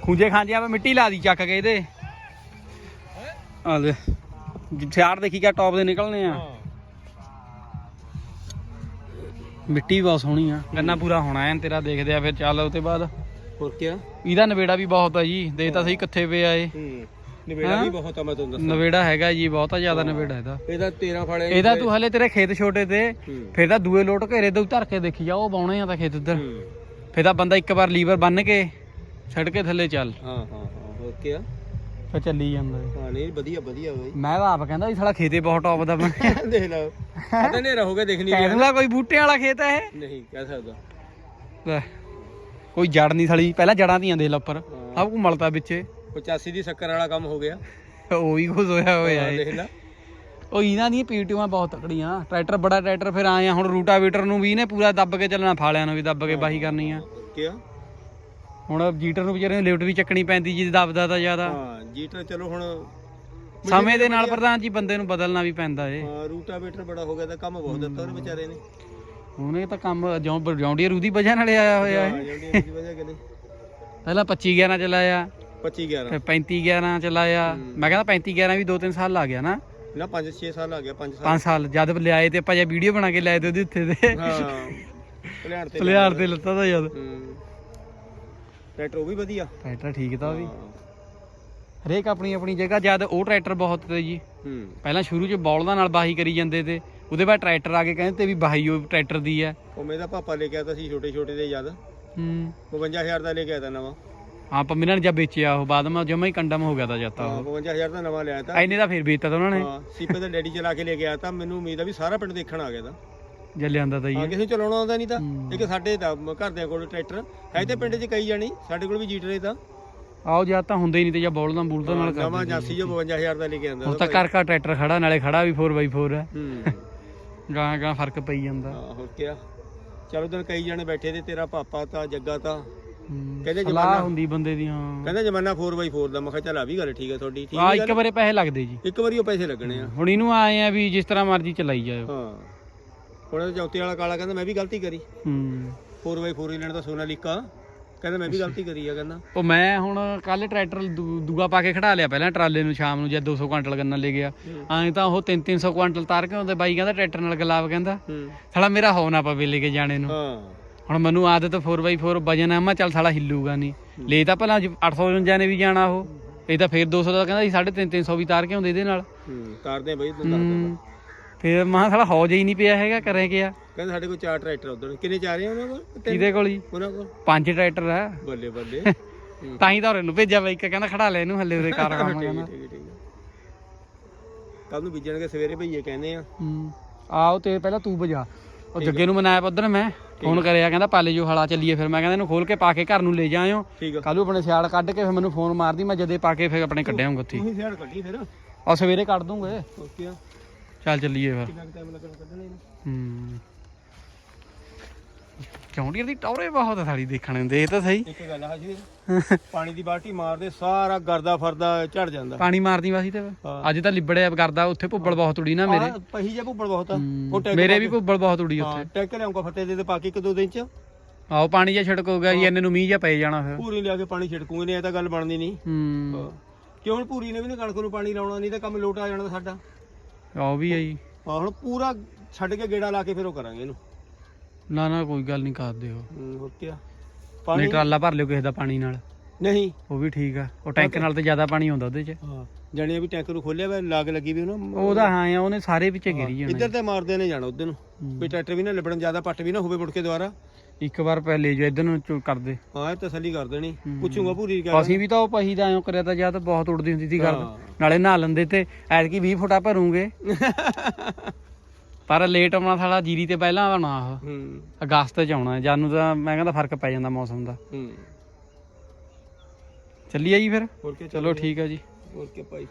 ਖੂੰਜੇ ਖਾਂਜੇ ਆ ਮਿੱਟੀ ਲਾ ਦੀ ਚੱਕ ਕੇ ਇਹਦੇ। ਆ ਲੈ ਛਾੜ ਦੇਖੀ ਕਿਆ ਟੌਪ ਦੇ ਨਿਕਲਨੇ ਆ। ਮਿੱਟੀ ਬਹੁਤ ਸੋਹਣੀ ਆ। ਗੰਨਾ ਪੂਰਾ ਹੋਣਾ ਐਨ ਤੇਰਾ ਦੇਖਦੇ ਆ ਫਿਰ ਚੱਲ ਉਹ ਤੇ ਬਾਅਦ। ਹੋਰ ਕੀ ਇਹਦਾ ਨਵੇੜਾ ਵੀ ਬਹੁਤ ਆ ਜੀ ਦੇ ਤਾਂ ਸਹੀ ਕਿੱਥੇ ਪਿਆ ਏ ਹੂੰ ਨਿਬੇੜਾ ਵੀ ਬਹੁਤ ਆ ਮੈਂ ਤੁਹਾਨੂੰ ਦੱਸਾਂ। ਨਵੇੜਾ ਹੈਗਾ ਜੀ ਬਹੁਤਾ ਜ਼ਿਆਦਾ ਨਵੇੜਾ ਇਹਦਾ। ਇਹਦਾ 13 ਫਾਲੇ ਇਹਦਾ ਤੂੰ ਹਲੇ ਤੇਰੇ ਖੇਤ ਛੋਟੇ ਤੇ ਹੂੰ। ਫਿਰ ਤਾਂ ਦੂਏ ਲੋਟ ਘੇਰੇ ਤੋਂ ਧਰ ਕੇ ਦੇਖੀ ਜਾ ਉਹ ਬਾਉਣੇ ਆ ਤਾਂ ਖੇਤ ਉੱਧਰ। ਹੂੰ। ਫਿਰ ਤਾਂ ਬੰਦਾ ਇੱਕ ਵਾਰ ਲੀਵਰ ਬੰਨ ਕੇ ਛੱਡ ਕੇ ਥੱਲੇ ਚੱਲ। ਹਾਂ ਹਾਂ ਹਾਂ ਹੋਰ ਕੀ ਫਿਰ ਚੱਲੀ ਜਾਂਦਾ ਏ। ਹਾਂ ਨਹੀਂ ਵਧੀਆ ਵਧੀਆ ਬਾਈ। ਮੈਂ ਤਾਂ ਆਪ ਕਹਿੰਦਾ ਵੀ ਸਾਲਾ ਖੇਤੇ ਬਹੁਤ ਟੌਪ ਦਾ ਬਣਿਆ। ਦੇਖ ਲਓ ਪਤਾ ਨਹੀਂ ਰਹੋਗੇ ਦੇਖਣੀ ਕਹਿ ਦੂੰਗਾ ਕੋਈ ਬੂਟੇ ਵਾਲਾ ਖੇਤ ਹੈ ਇਹ? ਨਹੀਂ ਕਹਿ ਸਕਦਾ। ਲੈ, ਕੋਈ ਜੜ ਨਹੀਂ ਥਲੀ ਪਹਿਲਾਂ ਜੜਾਂ ਦੀਆਂ ਦੇ ਲਾ ਉੱਪਰ। ਹਾਂ। ਸਭ ਕੁ ਮਲਤਾ ਵਿੱਚੇ। 85 ਦੀ ਸ਼ੱਕਰ ਵਾਲਾ ਕੰਮ ਹੋ ਗਿਆ। ਉਹ ਕੁਝ ਹੋਇਆ ਹੋਇਆ ਹਾਂ, ਦੇਖ ਲੈ। ਉਹ ਇਹਨਾਂ ਦੀਆਂ ਪੀਟੀਆਂ ਬਹੁਤ ਤਕੜੀਆਂ। ਟਰੈਕਟਰ ਬੜਾ ਟਰੈਕਟਰ ਫਿਰ ਆਏ ਆ ਹੁਣ ਰੂਟਾਵੀਟਰ ਨੂੰ ਵੀ ਇਹਨੇ ਪੂਰਾ ਦੱਬ ਕੇ ਚੱਲਣਾ ਫਾਲਿਆਂ ਨੂੰ ਵੀ ਦੱਬ ਕੇ ਬਾਹੀ ਕਰਨੀ ਆ। ਕੀ ਹੁਣ ਜੀਟਰ ਨੂੰ ਵਿਚਾਰੇ ਨੂੰ ਲਿਫਟ ਵੀ ਚੱਕਣੀ ਪੈਂਦੀ ਜੀ ਦੱਬਦਾ ਤਾਂ ਜ਼ਿਆਦਾ। ਹਾਂ ਜੀਟਰ ਚਲੋ ਹੁਣ ਸਮੇਂ ਦੇ ਨਾਲ ਪ੍ਰਧਾਨ ਜੀ ਬੰਦੇ ਨੂੰ ਬਦਲਣਾ ਵੀ ਪੈਂਦਾ ਏ। ਹਾਂ ਰੂਟਾਵੇਟਰ ਬੜਾ ਹੋ ਗਿਆ ਤਾਂ ਕੰਮ ਬਹੁਤ ਦਿੱਤਾ ਉਹਨੇ ਵਿਚਾਰੇ ਨੇ। ਉਹਨੇ ਤਾਂ ਕੰਮ ਜੌਂ ਜੌਂਡੀਅਰ ਉਹਦੀ ਵਜ੍ਹਾ ਨਾਲ ਆਇਆ ਹੋਇਆ ਹਾਂ ਦੀ ਵਜ੍ਹਾ ਪਹਿਲਾਂ 25 11 ਚਲਾਇਆ 25 11 ਫਿਰ 35 11 ਚਲਾਇਆ। ਮੈਂ ਕਹਿੰਦਾ 35 11 ਵੀ 2-3 ਸਾਲ ਲੱਗ ਗਿਆ ਨਾ। ਨਾ 5 6 ਸਾਲ ਆ ਗਿਆ 5 ਸਾਲ 5 ਸਾਲ ਜਦ ਲਿਆਏ ਤੇ ਆਪਾਂ ਜੇ ਵੀਡੀਓ ਬਣਾ ਕੇ ਲਿਆਏ ਤੇ ਉਹਦੇ ਉੱਤੇ ਤੇ। ਹਾਂ। ਪਲਿਆੜ ਤੇ ਪਲਿਆਰ ਤੇ ਲੱਤਾ ਜਦ ਹੂੰ। ਟਰੈਕਟਰ ਉਹ ਵੀ ਵਧੀਆ। ਟਰੈਕਟਰ ਠੀਕ ਤਾਂ ਉਹ ਵੀ। ਹਰੇਕ ਆਪਣੀ ਆਪਣੀ ਜਗ੍ਹਾ ਜਦ ਉਹ ਟਰੈਕਟਰ ਬਹੁਤ ਤੇ ਜੀ। ਹੂੰ। ਪਹਿਲਾਂ ਸ਼ੁਰੂ 'ਚ ਬੌਲਦਾਂ ਨਾਲ ਬਾਹੀ ਕਰੀ ਜਾਂਦੇ ਤੇ। ਉਹਦੇ ਬਾਅਦ ਟਰੈਕਟਰ ਆ ਕੇ ਕਹਿੰਦੇ ਤੇ ਵੀ ਉਹ ਟਰੈਕਟਰ ਦੀ ਹੈ ਉਹ ਮੇਰਾ ਪਾਪਾ ਲੈ ਕੇ ਆਇਆ ਤਾਂ ਸੀ ਛੋਟੇ ਛੋਟੇ ਦੇ ਯਾਦ ਹੂੰ। 52000 ਦਾ ਲੈ ਕੇ ਆਇਆ ਤਾਂ ਨਵਾਂ। ਹਾਂ ਪੰਮੀ ਨੇ ਜਦ ਵੇਚਿਆ ਉਹ ਬਾਅਦ ਮੈਂ ਜਮਾ ਹੀ ਕੰਡਮ ਹੋ ਗਿਆ ਤਾਂ ਜੱਤਾ ਹਾਂ ਉਹ। 52000 ਦਾ ਨਵਾਂ ਲਿਆ ਤਾਂ। ਐਨੇ ਦਾ ਫਿਰ ਵੇਚਤਾ ਤਾਂ ਉਹਨਾਂ ਨੇ। ਹਾਂ ਸੀਪੇ ਦਾ ਡੈਡੀ ਚਲਾ ਕੇ ਲੈ ਕੇ ਆਇਆ ਤਾਂ ਮੈਨੂੰ ਉਮੀਦ ਆ ਵੀ ਸਾਰਾ ਪਿੰਡ ਦੇਖਣ ਆ ਗਿਆ ਤਾਂ। ਜੇ ਲਿਆਂਦਾ ਤਾਂ ਹਾਂ ਜੀ ਕਿਸੇ ਨੂੰ ਚਲਾਉਣਾ ਆਉਂਦਾ ਨਹੀਂ ਤਾਂ। ਇੱਕ ਸਾਡੇ ਤਾਂ ਘਰਦਿਆਂ ਕੋਲ ਟਰੈਕਟਰ ਹੈ ਤੇ ਪਿੰਡ 'ਚ ਕਈ ਜਾਣੀ ਸਾਡੇ ਕੋਲ ਵੀ ਜੀਟਰੇ ਤਾਂ। ਆਓ ਜਾਂ ਤਾਂ ਹੁੰਦੇ ਹੀ ਨਹੀਂ ਤੇ ਜਾਂ ਬੌਲਦਾਂ ਬੂਲਦਾਂ ਨਾਲ ਨਵਾਂ ਕਰਦੇ ਜਾਸੀ ਜੋ 52000 ਦਾ ਲੈ ਕੇ ਆਂਦਾ ਹੁਣ ਤਾਂ ਘਰ ਘਰ ਟਰੈਕਟਰ ਖੜਾ ਨਾਲੇ ਖੜਾ ਵੀ 4x4 ਹੈ ਹੂੰ। ਗਾਂ ਗਾਂ ਫ਼ਰਕ ਪਈ ਜਾਂਦਾ। ਹਾਂ ਹੋਰ ਕੀ ਚਲੋ ਉਧਰ ਕਈ ਜਣੇ ਬੈਠੇ ਤੇ ਤੇਰਾ ਪਾਪਾ ਤਾਂ ਜੱਗਾ ਤਾਂ। ਕਹਿੰਦੇ ਜਮਾਨਾ- ਹੁੰਦੀ ਬੰਦੇ ਦੀ ਹਾਂ ਕਹਿੰਦਾ ਜਮਾਨਾ 4x4 ਦਾ। ਮੈਂ ਕਿਹਾ ਚੱਲ ਆ ਵੀ ਗੱਲ ਠੀਕ ਹੈ ਤੁਹਾਡੀ। ਠੀਕ ਆ ਇੱਕ ਵਾਰੇ ਪੈਸੇ ਲੱਗਦੇ ਜੀ। ਇੱਕ ਵਾਰੀ ਉਹ ਪੈਸੇ ਲੱਗਣੇ ਆ। ਹੁਣ ਇਹਨੂੰ ਆਏ ਆ ਵੀ ਜਿਸ ਤਰ੍ਹਾਂ ਮਰਜ਼ੀ ਚਲਾਈ ਜਾਓ ਹਾਂ। ਹੁਣ ਚੌਥੇ ਵਾਲਾ ਕਾਲਾ ਕਹਿੰਦਾ ਮੈਂ ਵੀ ਗਲਤੀ ਕਰੀ। ਹੂੰ। 4x4 ਹੀ ਲੈਣਾ ਤਾਂ ਸੋਨਾਲੀਕਾ। ਕਹਿੰਦਾ ਮੈਂ ਵੀ ਗਲਤੀ ਕਰੀ ਆ ਕਹਿੰਦਾ। ਉਹ ਮੈਂ ਹੁਣ ਕੱਲ ਟਰੈਕਟਰ ਦੂ- ਦੂਆ ਪਾ ਕੇ ਖੜਾ ਲਿਆ ਪਹਿਲਾਂ ਟਰਾਲੇ ਨੂੰ ਸ਼ਾਮ ਨੂੰ ਜਦ 200 ਕੁਆਂਟਲ ਗੰਨਾ ਲੈ ਗਿਆ। ਐਂ ਤਾਂ ਉਹ 3-300 ਕੁਆਂਟਲ ਤਾਰ ਕੇ ਆਉਂਦੇ ਬਾਈ ਕਹਿੰਦਾ ਟਰੈਕਟਰ ਨਾਲ ਗਲਾਬ ਕਹਿੰਦਾ। ਹੂੰ। ਸਾਲਾ ਮੇਰਾ ਹੋ ਨਾ ਪਵੇ ਲੈ ਕੇ ਜਾਣੇ ਨੂੰ। ਹਾਂ। ਹੁਣ ਮੈਨੂੰ ਆਦਤ 4x4 ਵਜਨ ਆ ਮੈਂ ਚੱਲ ਸਾਲਾ ਹਿੱਲੂਗਾ ਨਹੀਂ ਲੈ ਤਾਂ ਭਲਾ 850 ਨੇ ਵੀ ਜਾਣਾ ਉਹ। ਇਹ ਤਾਂ ਫੇਰ 200 ਦਾ ਕਹਿੰਦਾ ਸੀ 350 300 ਵੀ ਤਾਰ ਕੇ ਆਉਂਦੇ ਇਹਦੇ ਨਾਲ। ਹੂੰ ਕਰਦੇ ਆ ਬਈ ਤੂੰ ਹੂੰ। ਫਿਰ ਮਹਾ ਸਾਲਾ ਹੌਜ ਹੀ ਨਹੀਂ ਪਿਆ ਹੈਗਾ ਕਰੇ ਕਿਆ? ਕਹਿੰਦਾ ਸਾਡੇ ਕੋਲ ਚਾਰ ਟਰੈਕਟਰ ਉਧਰ। ਕਿੰਨੇ ਚਾਰ ਆ ਉਹਨਾਂ ਕੋਲ? ਕਿਹਦੇ ਕੋਲ ਜੀ? ਉਹਨਾਂ ਕੋਲ? ਪੰਜ ਟਰੈਕਟਰ ਆ। ਬੱਲੇ ਬੱਲੇ। ਤਾਂ ਹੀ ਤਾਂ ਉਹਨੂੰ ਨੂੰ ਭੇਜਿਆ ਬਾਈ ਕਹਿੰਦਾ ਖੜਾ ਲੈ ਇਹਨੂੰ ਹੱਲੇ ਉਰੇ ਕਾਰ ਕੰਮ ਕਹਿੰਦਾ ਕੱਲ ਨੂੰ ਬੀਜਣਗੇ ਸਵੇਰੇ ਭਈਏ ਕਹਿੰਦੇ ਆ। ਹੂੰ। ਆਓ ਤੇ ਪਹਿਲਾਂ ਤੂੰ ਵਜਾ ਉਹ ਜੱਗੇ ਨੂੰ ਮਨਾਇਆ ਉਧਰ ਮੈਂ ਫੋਨ ਕਰਿਆ ਕਹਿੰਦਾ ਪਾਲੇ ਜੋ ਹਲਾ ਚੱਲੀਏ ਫਿਰ। ਮੈਂ ਕਹਿੰਦਾ ਇਹਨੂੰ ਖੋਲ ਕੇ ਪਾ ਕੇ ਘਰ ਨੂੰ ਲੈ ਜਾਇਓ। ਕੱਲੂ ਆਪਣੇ ਸਿਆਲ ਕੱਢ ਕੇ ਫਿਰ ਮੈਨੂੰ ਫੋਨ ਮਾਰਦੀ ਮੈਂ ਜਦੇ ਪਾ ਕੇ ਫਿਰ ਆਪਣੇ ਕੱਢਿਆਉਂਗਾ ਉੱਥੇ ਸਿਆੜ ਕੱਢੀ ਫਿਰ। ਆ ਸਵੇਰੇ ਕੱਢ ਦੂੰਗੇ। ਓਕੇ ਆ। ਚੱਲ ਚੱਲੀਏ ਫਿਰ। ਕਿੰਨਾ ਟਾਈਮ ਲੱਗਣਾ ਕੱਢਣੇ ਨੂੰ? ਹੂੰ। ਚੌਂਡੀਆਂ ਦੀ ਟੌਰੇ ਬਹੁਤ ਆ ਸਾਲੀ ਦੇਖਣ ਨੂੰ ਦੇਖ ਤਾਂ ਸਹੀ। ਇੱਕ ਗੱਲ ਆ ਜੀ ਪਾਣੀ ਦੀ ਬਾਲਟੀ ਮਾਰਦੇ ਸਾਰਾ ਗਰਦਾ ਫਰਦਾ ਝੜ ਜਾਂਦਾ। ਪਾਣੀ ਮਾਰਦੀ ਵਾਸੀ ਤੇ। ਹਾਂ। ਅੱਜ ਤਾਂ ਲਿਬੜਿਆ ਕਰਦਾ ਉੱਥੇ ਭੁੱਬਲ ਬਹੁਤ ਉੜੀ ਨਾ ਮੇਰੇ। ਆਹ ਪਹੀ ਜਿਹਾ ਭੁੱਬੜ ਬਹੁਤ ਆ। ਹੂੰ, ਉਹ ਟੈਂਕ ਮੇਰੇ ਵੀ ਕੇ- ਭੁੱਬਲ ਬਹੁਤ ਉੜੀ ਹਾਂ ਉੱਥੇ ਟੈਂਕ ਲਿਆਉਂਗਾ ਫੱਟੇ ਦੇ ਤੇ ਪਾ ਕੇ ਇੱਕ ਦੋ ਦਿਨ ਚ। ਆਓ ਪਾਣੀ ਜਿਹਾ ਛਿੜਕ ਹੋ ਗਿਆ ਜੀ ਇੰਨੇ ਨੂੰ ਮੀਂਹ ਜਿਹਾ ਪੈ ਜਾਣਾ ਫਿਰ। ਪੂਰੀ ਲਿਆ ਕੇ ਪਾਣੀ ਛਿੜਕੂਗੇ ਨਹੀਂ ਇਹ ਤਾਂ ਗੱਲ ਬਣਦੀ ਨਹੀਂ। ਹੂੰ। ਕਿਉਂ ਹੁਣ ਪੂਰੀ ਨੇ ਵੀ ਨਾ ਕਣਕ ਨੂੰ ਪਾਣੀ ਲਾਉਣਾ ਨਹੀਂ ਤਾਂ ਕੰਮ ਲੋਟ ਆ ਜਾਣਾ ਸਾਡਾ। ਆਓ ਵੀ ਆ ਜੀ। ਹਾਂ ਹੁਣ ਪੂਰਾ ਛੱਡ ਕੇ ਗੇੜਾ ਲਾ ਕੇ ਫਿਰ ਉਹ ਕਰਾਂਗੇ ਇਹਨੂੰ। ਨਾ ਨਾ ਕੋਈ ਗੱਲ ਨਹੀਂ ਕਰਦੇ ਹੋ ਹੂੰ, ਹੋਰ ਕੀ ਆ? ਨਹੀਂ ਪਾਣੀ? ਟਰਾਲਾ ਭਰ ਲਿਓ ਕਿਸੇ ਦਾ ਪਾਣੀ ਨਾਲ। ਨਹੀਂ। ਉਹ ਵੀ ਠੀਕ ਆ। ਉਹ ਟੈਂਕ ਨਾਲ ਤੇ ਜ਼ਿਆਦਾ ਪਾਣੀ ਆਉਂਦਾ ਉਹਦੇ 'ਚ। ਹਾਂ ਜਾਣੀ ਵੀ ਟੈਂਕ ਨੂੰ ਖੋਲਿਆ ਵਾ ਲਾਗ ਲੱਗੀ ਵੀ ਉਹਨੂੰ। ਉਹਦਾ ਹਾਂ ਆ ਉਹਨੇ ਸਾਰੇ ਵਿੱਚ ਗਿਰੀ ਜਾਣਾ ਇੱਧਰ ਤੇ ਮਾਰਦੇ ਨੇ ਜਾਣਾ ਉਧਰ ਨੂੰ। ਵੀ ਟਰੈਕਟਰ ਵੀ ਨਾ ਲਿਬੜਨ ਜ਼ਿਆਦਾ ਪੱਟ ਵੀ ਨਾ ਹੋਵੇ ਮੁੜ ਕੇ ਦੁਬਾਰਾ। ਇੱਕ ਵਾਰ ਪਹਿਲੇ ਜੋ ਇਧਰ ਨੂੰ ਚੁ- ਕਰਦੇ ਹਾਂ ਇਹ ਤਸੱਲੀ ਕਰ ਦੇਣੀ। ਹੂੰ। ਪੁੱਛੂਗਾ ਪੂਰੀ ਕਿਆ ਅਸੀਂ ਵੀ ਤਾਂ ਉਹ ਪਹੀ ਦਾ ਐਂ ਕਰਿਆ ਤਾਂ ਜਾਂ ਤਾਂ ਬਹੁਤ ਉੜਦੀ ਹੁੰਦੀ ਸੀ ਹਾਂ। ਨਾਲੇ ਨਹਾ ਲੈਂਦੇ ਤੇ ਐਤਕੀ 20 ਫੁੱਟਾ ਭਰੂਗੇ। ਪਰ ਲੇਟ ਆਉਣਾ ਸਾਲਾ ਜੀਰੀ ਤੇ ਪਹਿਲਾਂ ਆਉਣਾ ਉਹ ਹੂੰ। ਅਗਸਤ ਚ ਆਉਣਾ ਜਾਨੂੰ ਤਾਂ ਮੈਂ ਕਹਿੰਦਾ ਫ਼ਰਕ ਪੈ ਜਾਂਦਾ ਮੌਸਮ ਦਾ। ਹੂੰ। ਚੱਲੀਏ ਜੀ ਫਿਰ? ਹੋਰ ਕੀ ਚਲੋ ਠੀਕ ਆ ਜੀ। ਹੋਰ ਕੀ ਭਾਈ?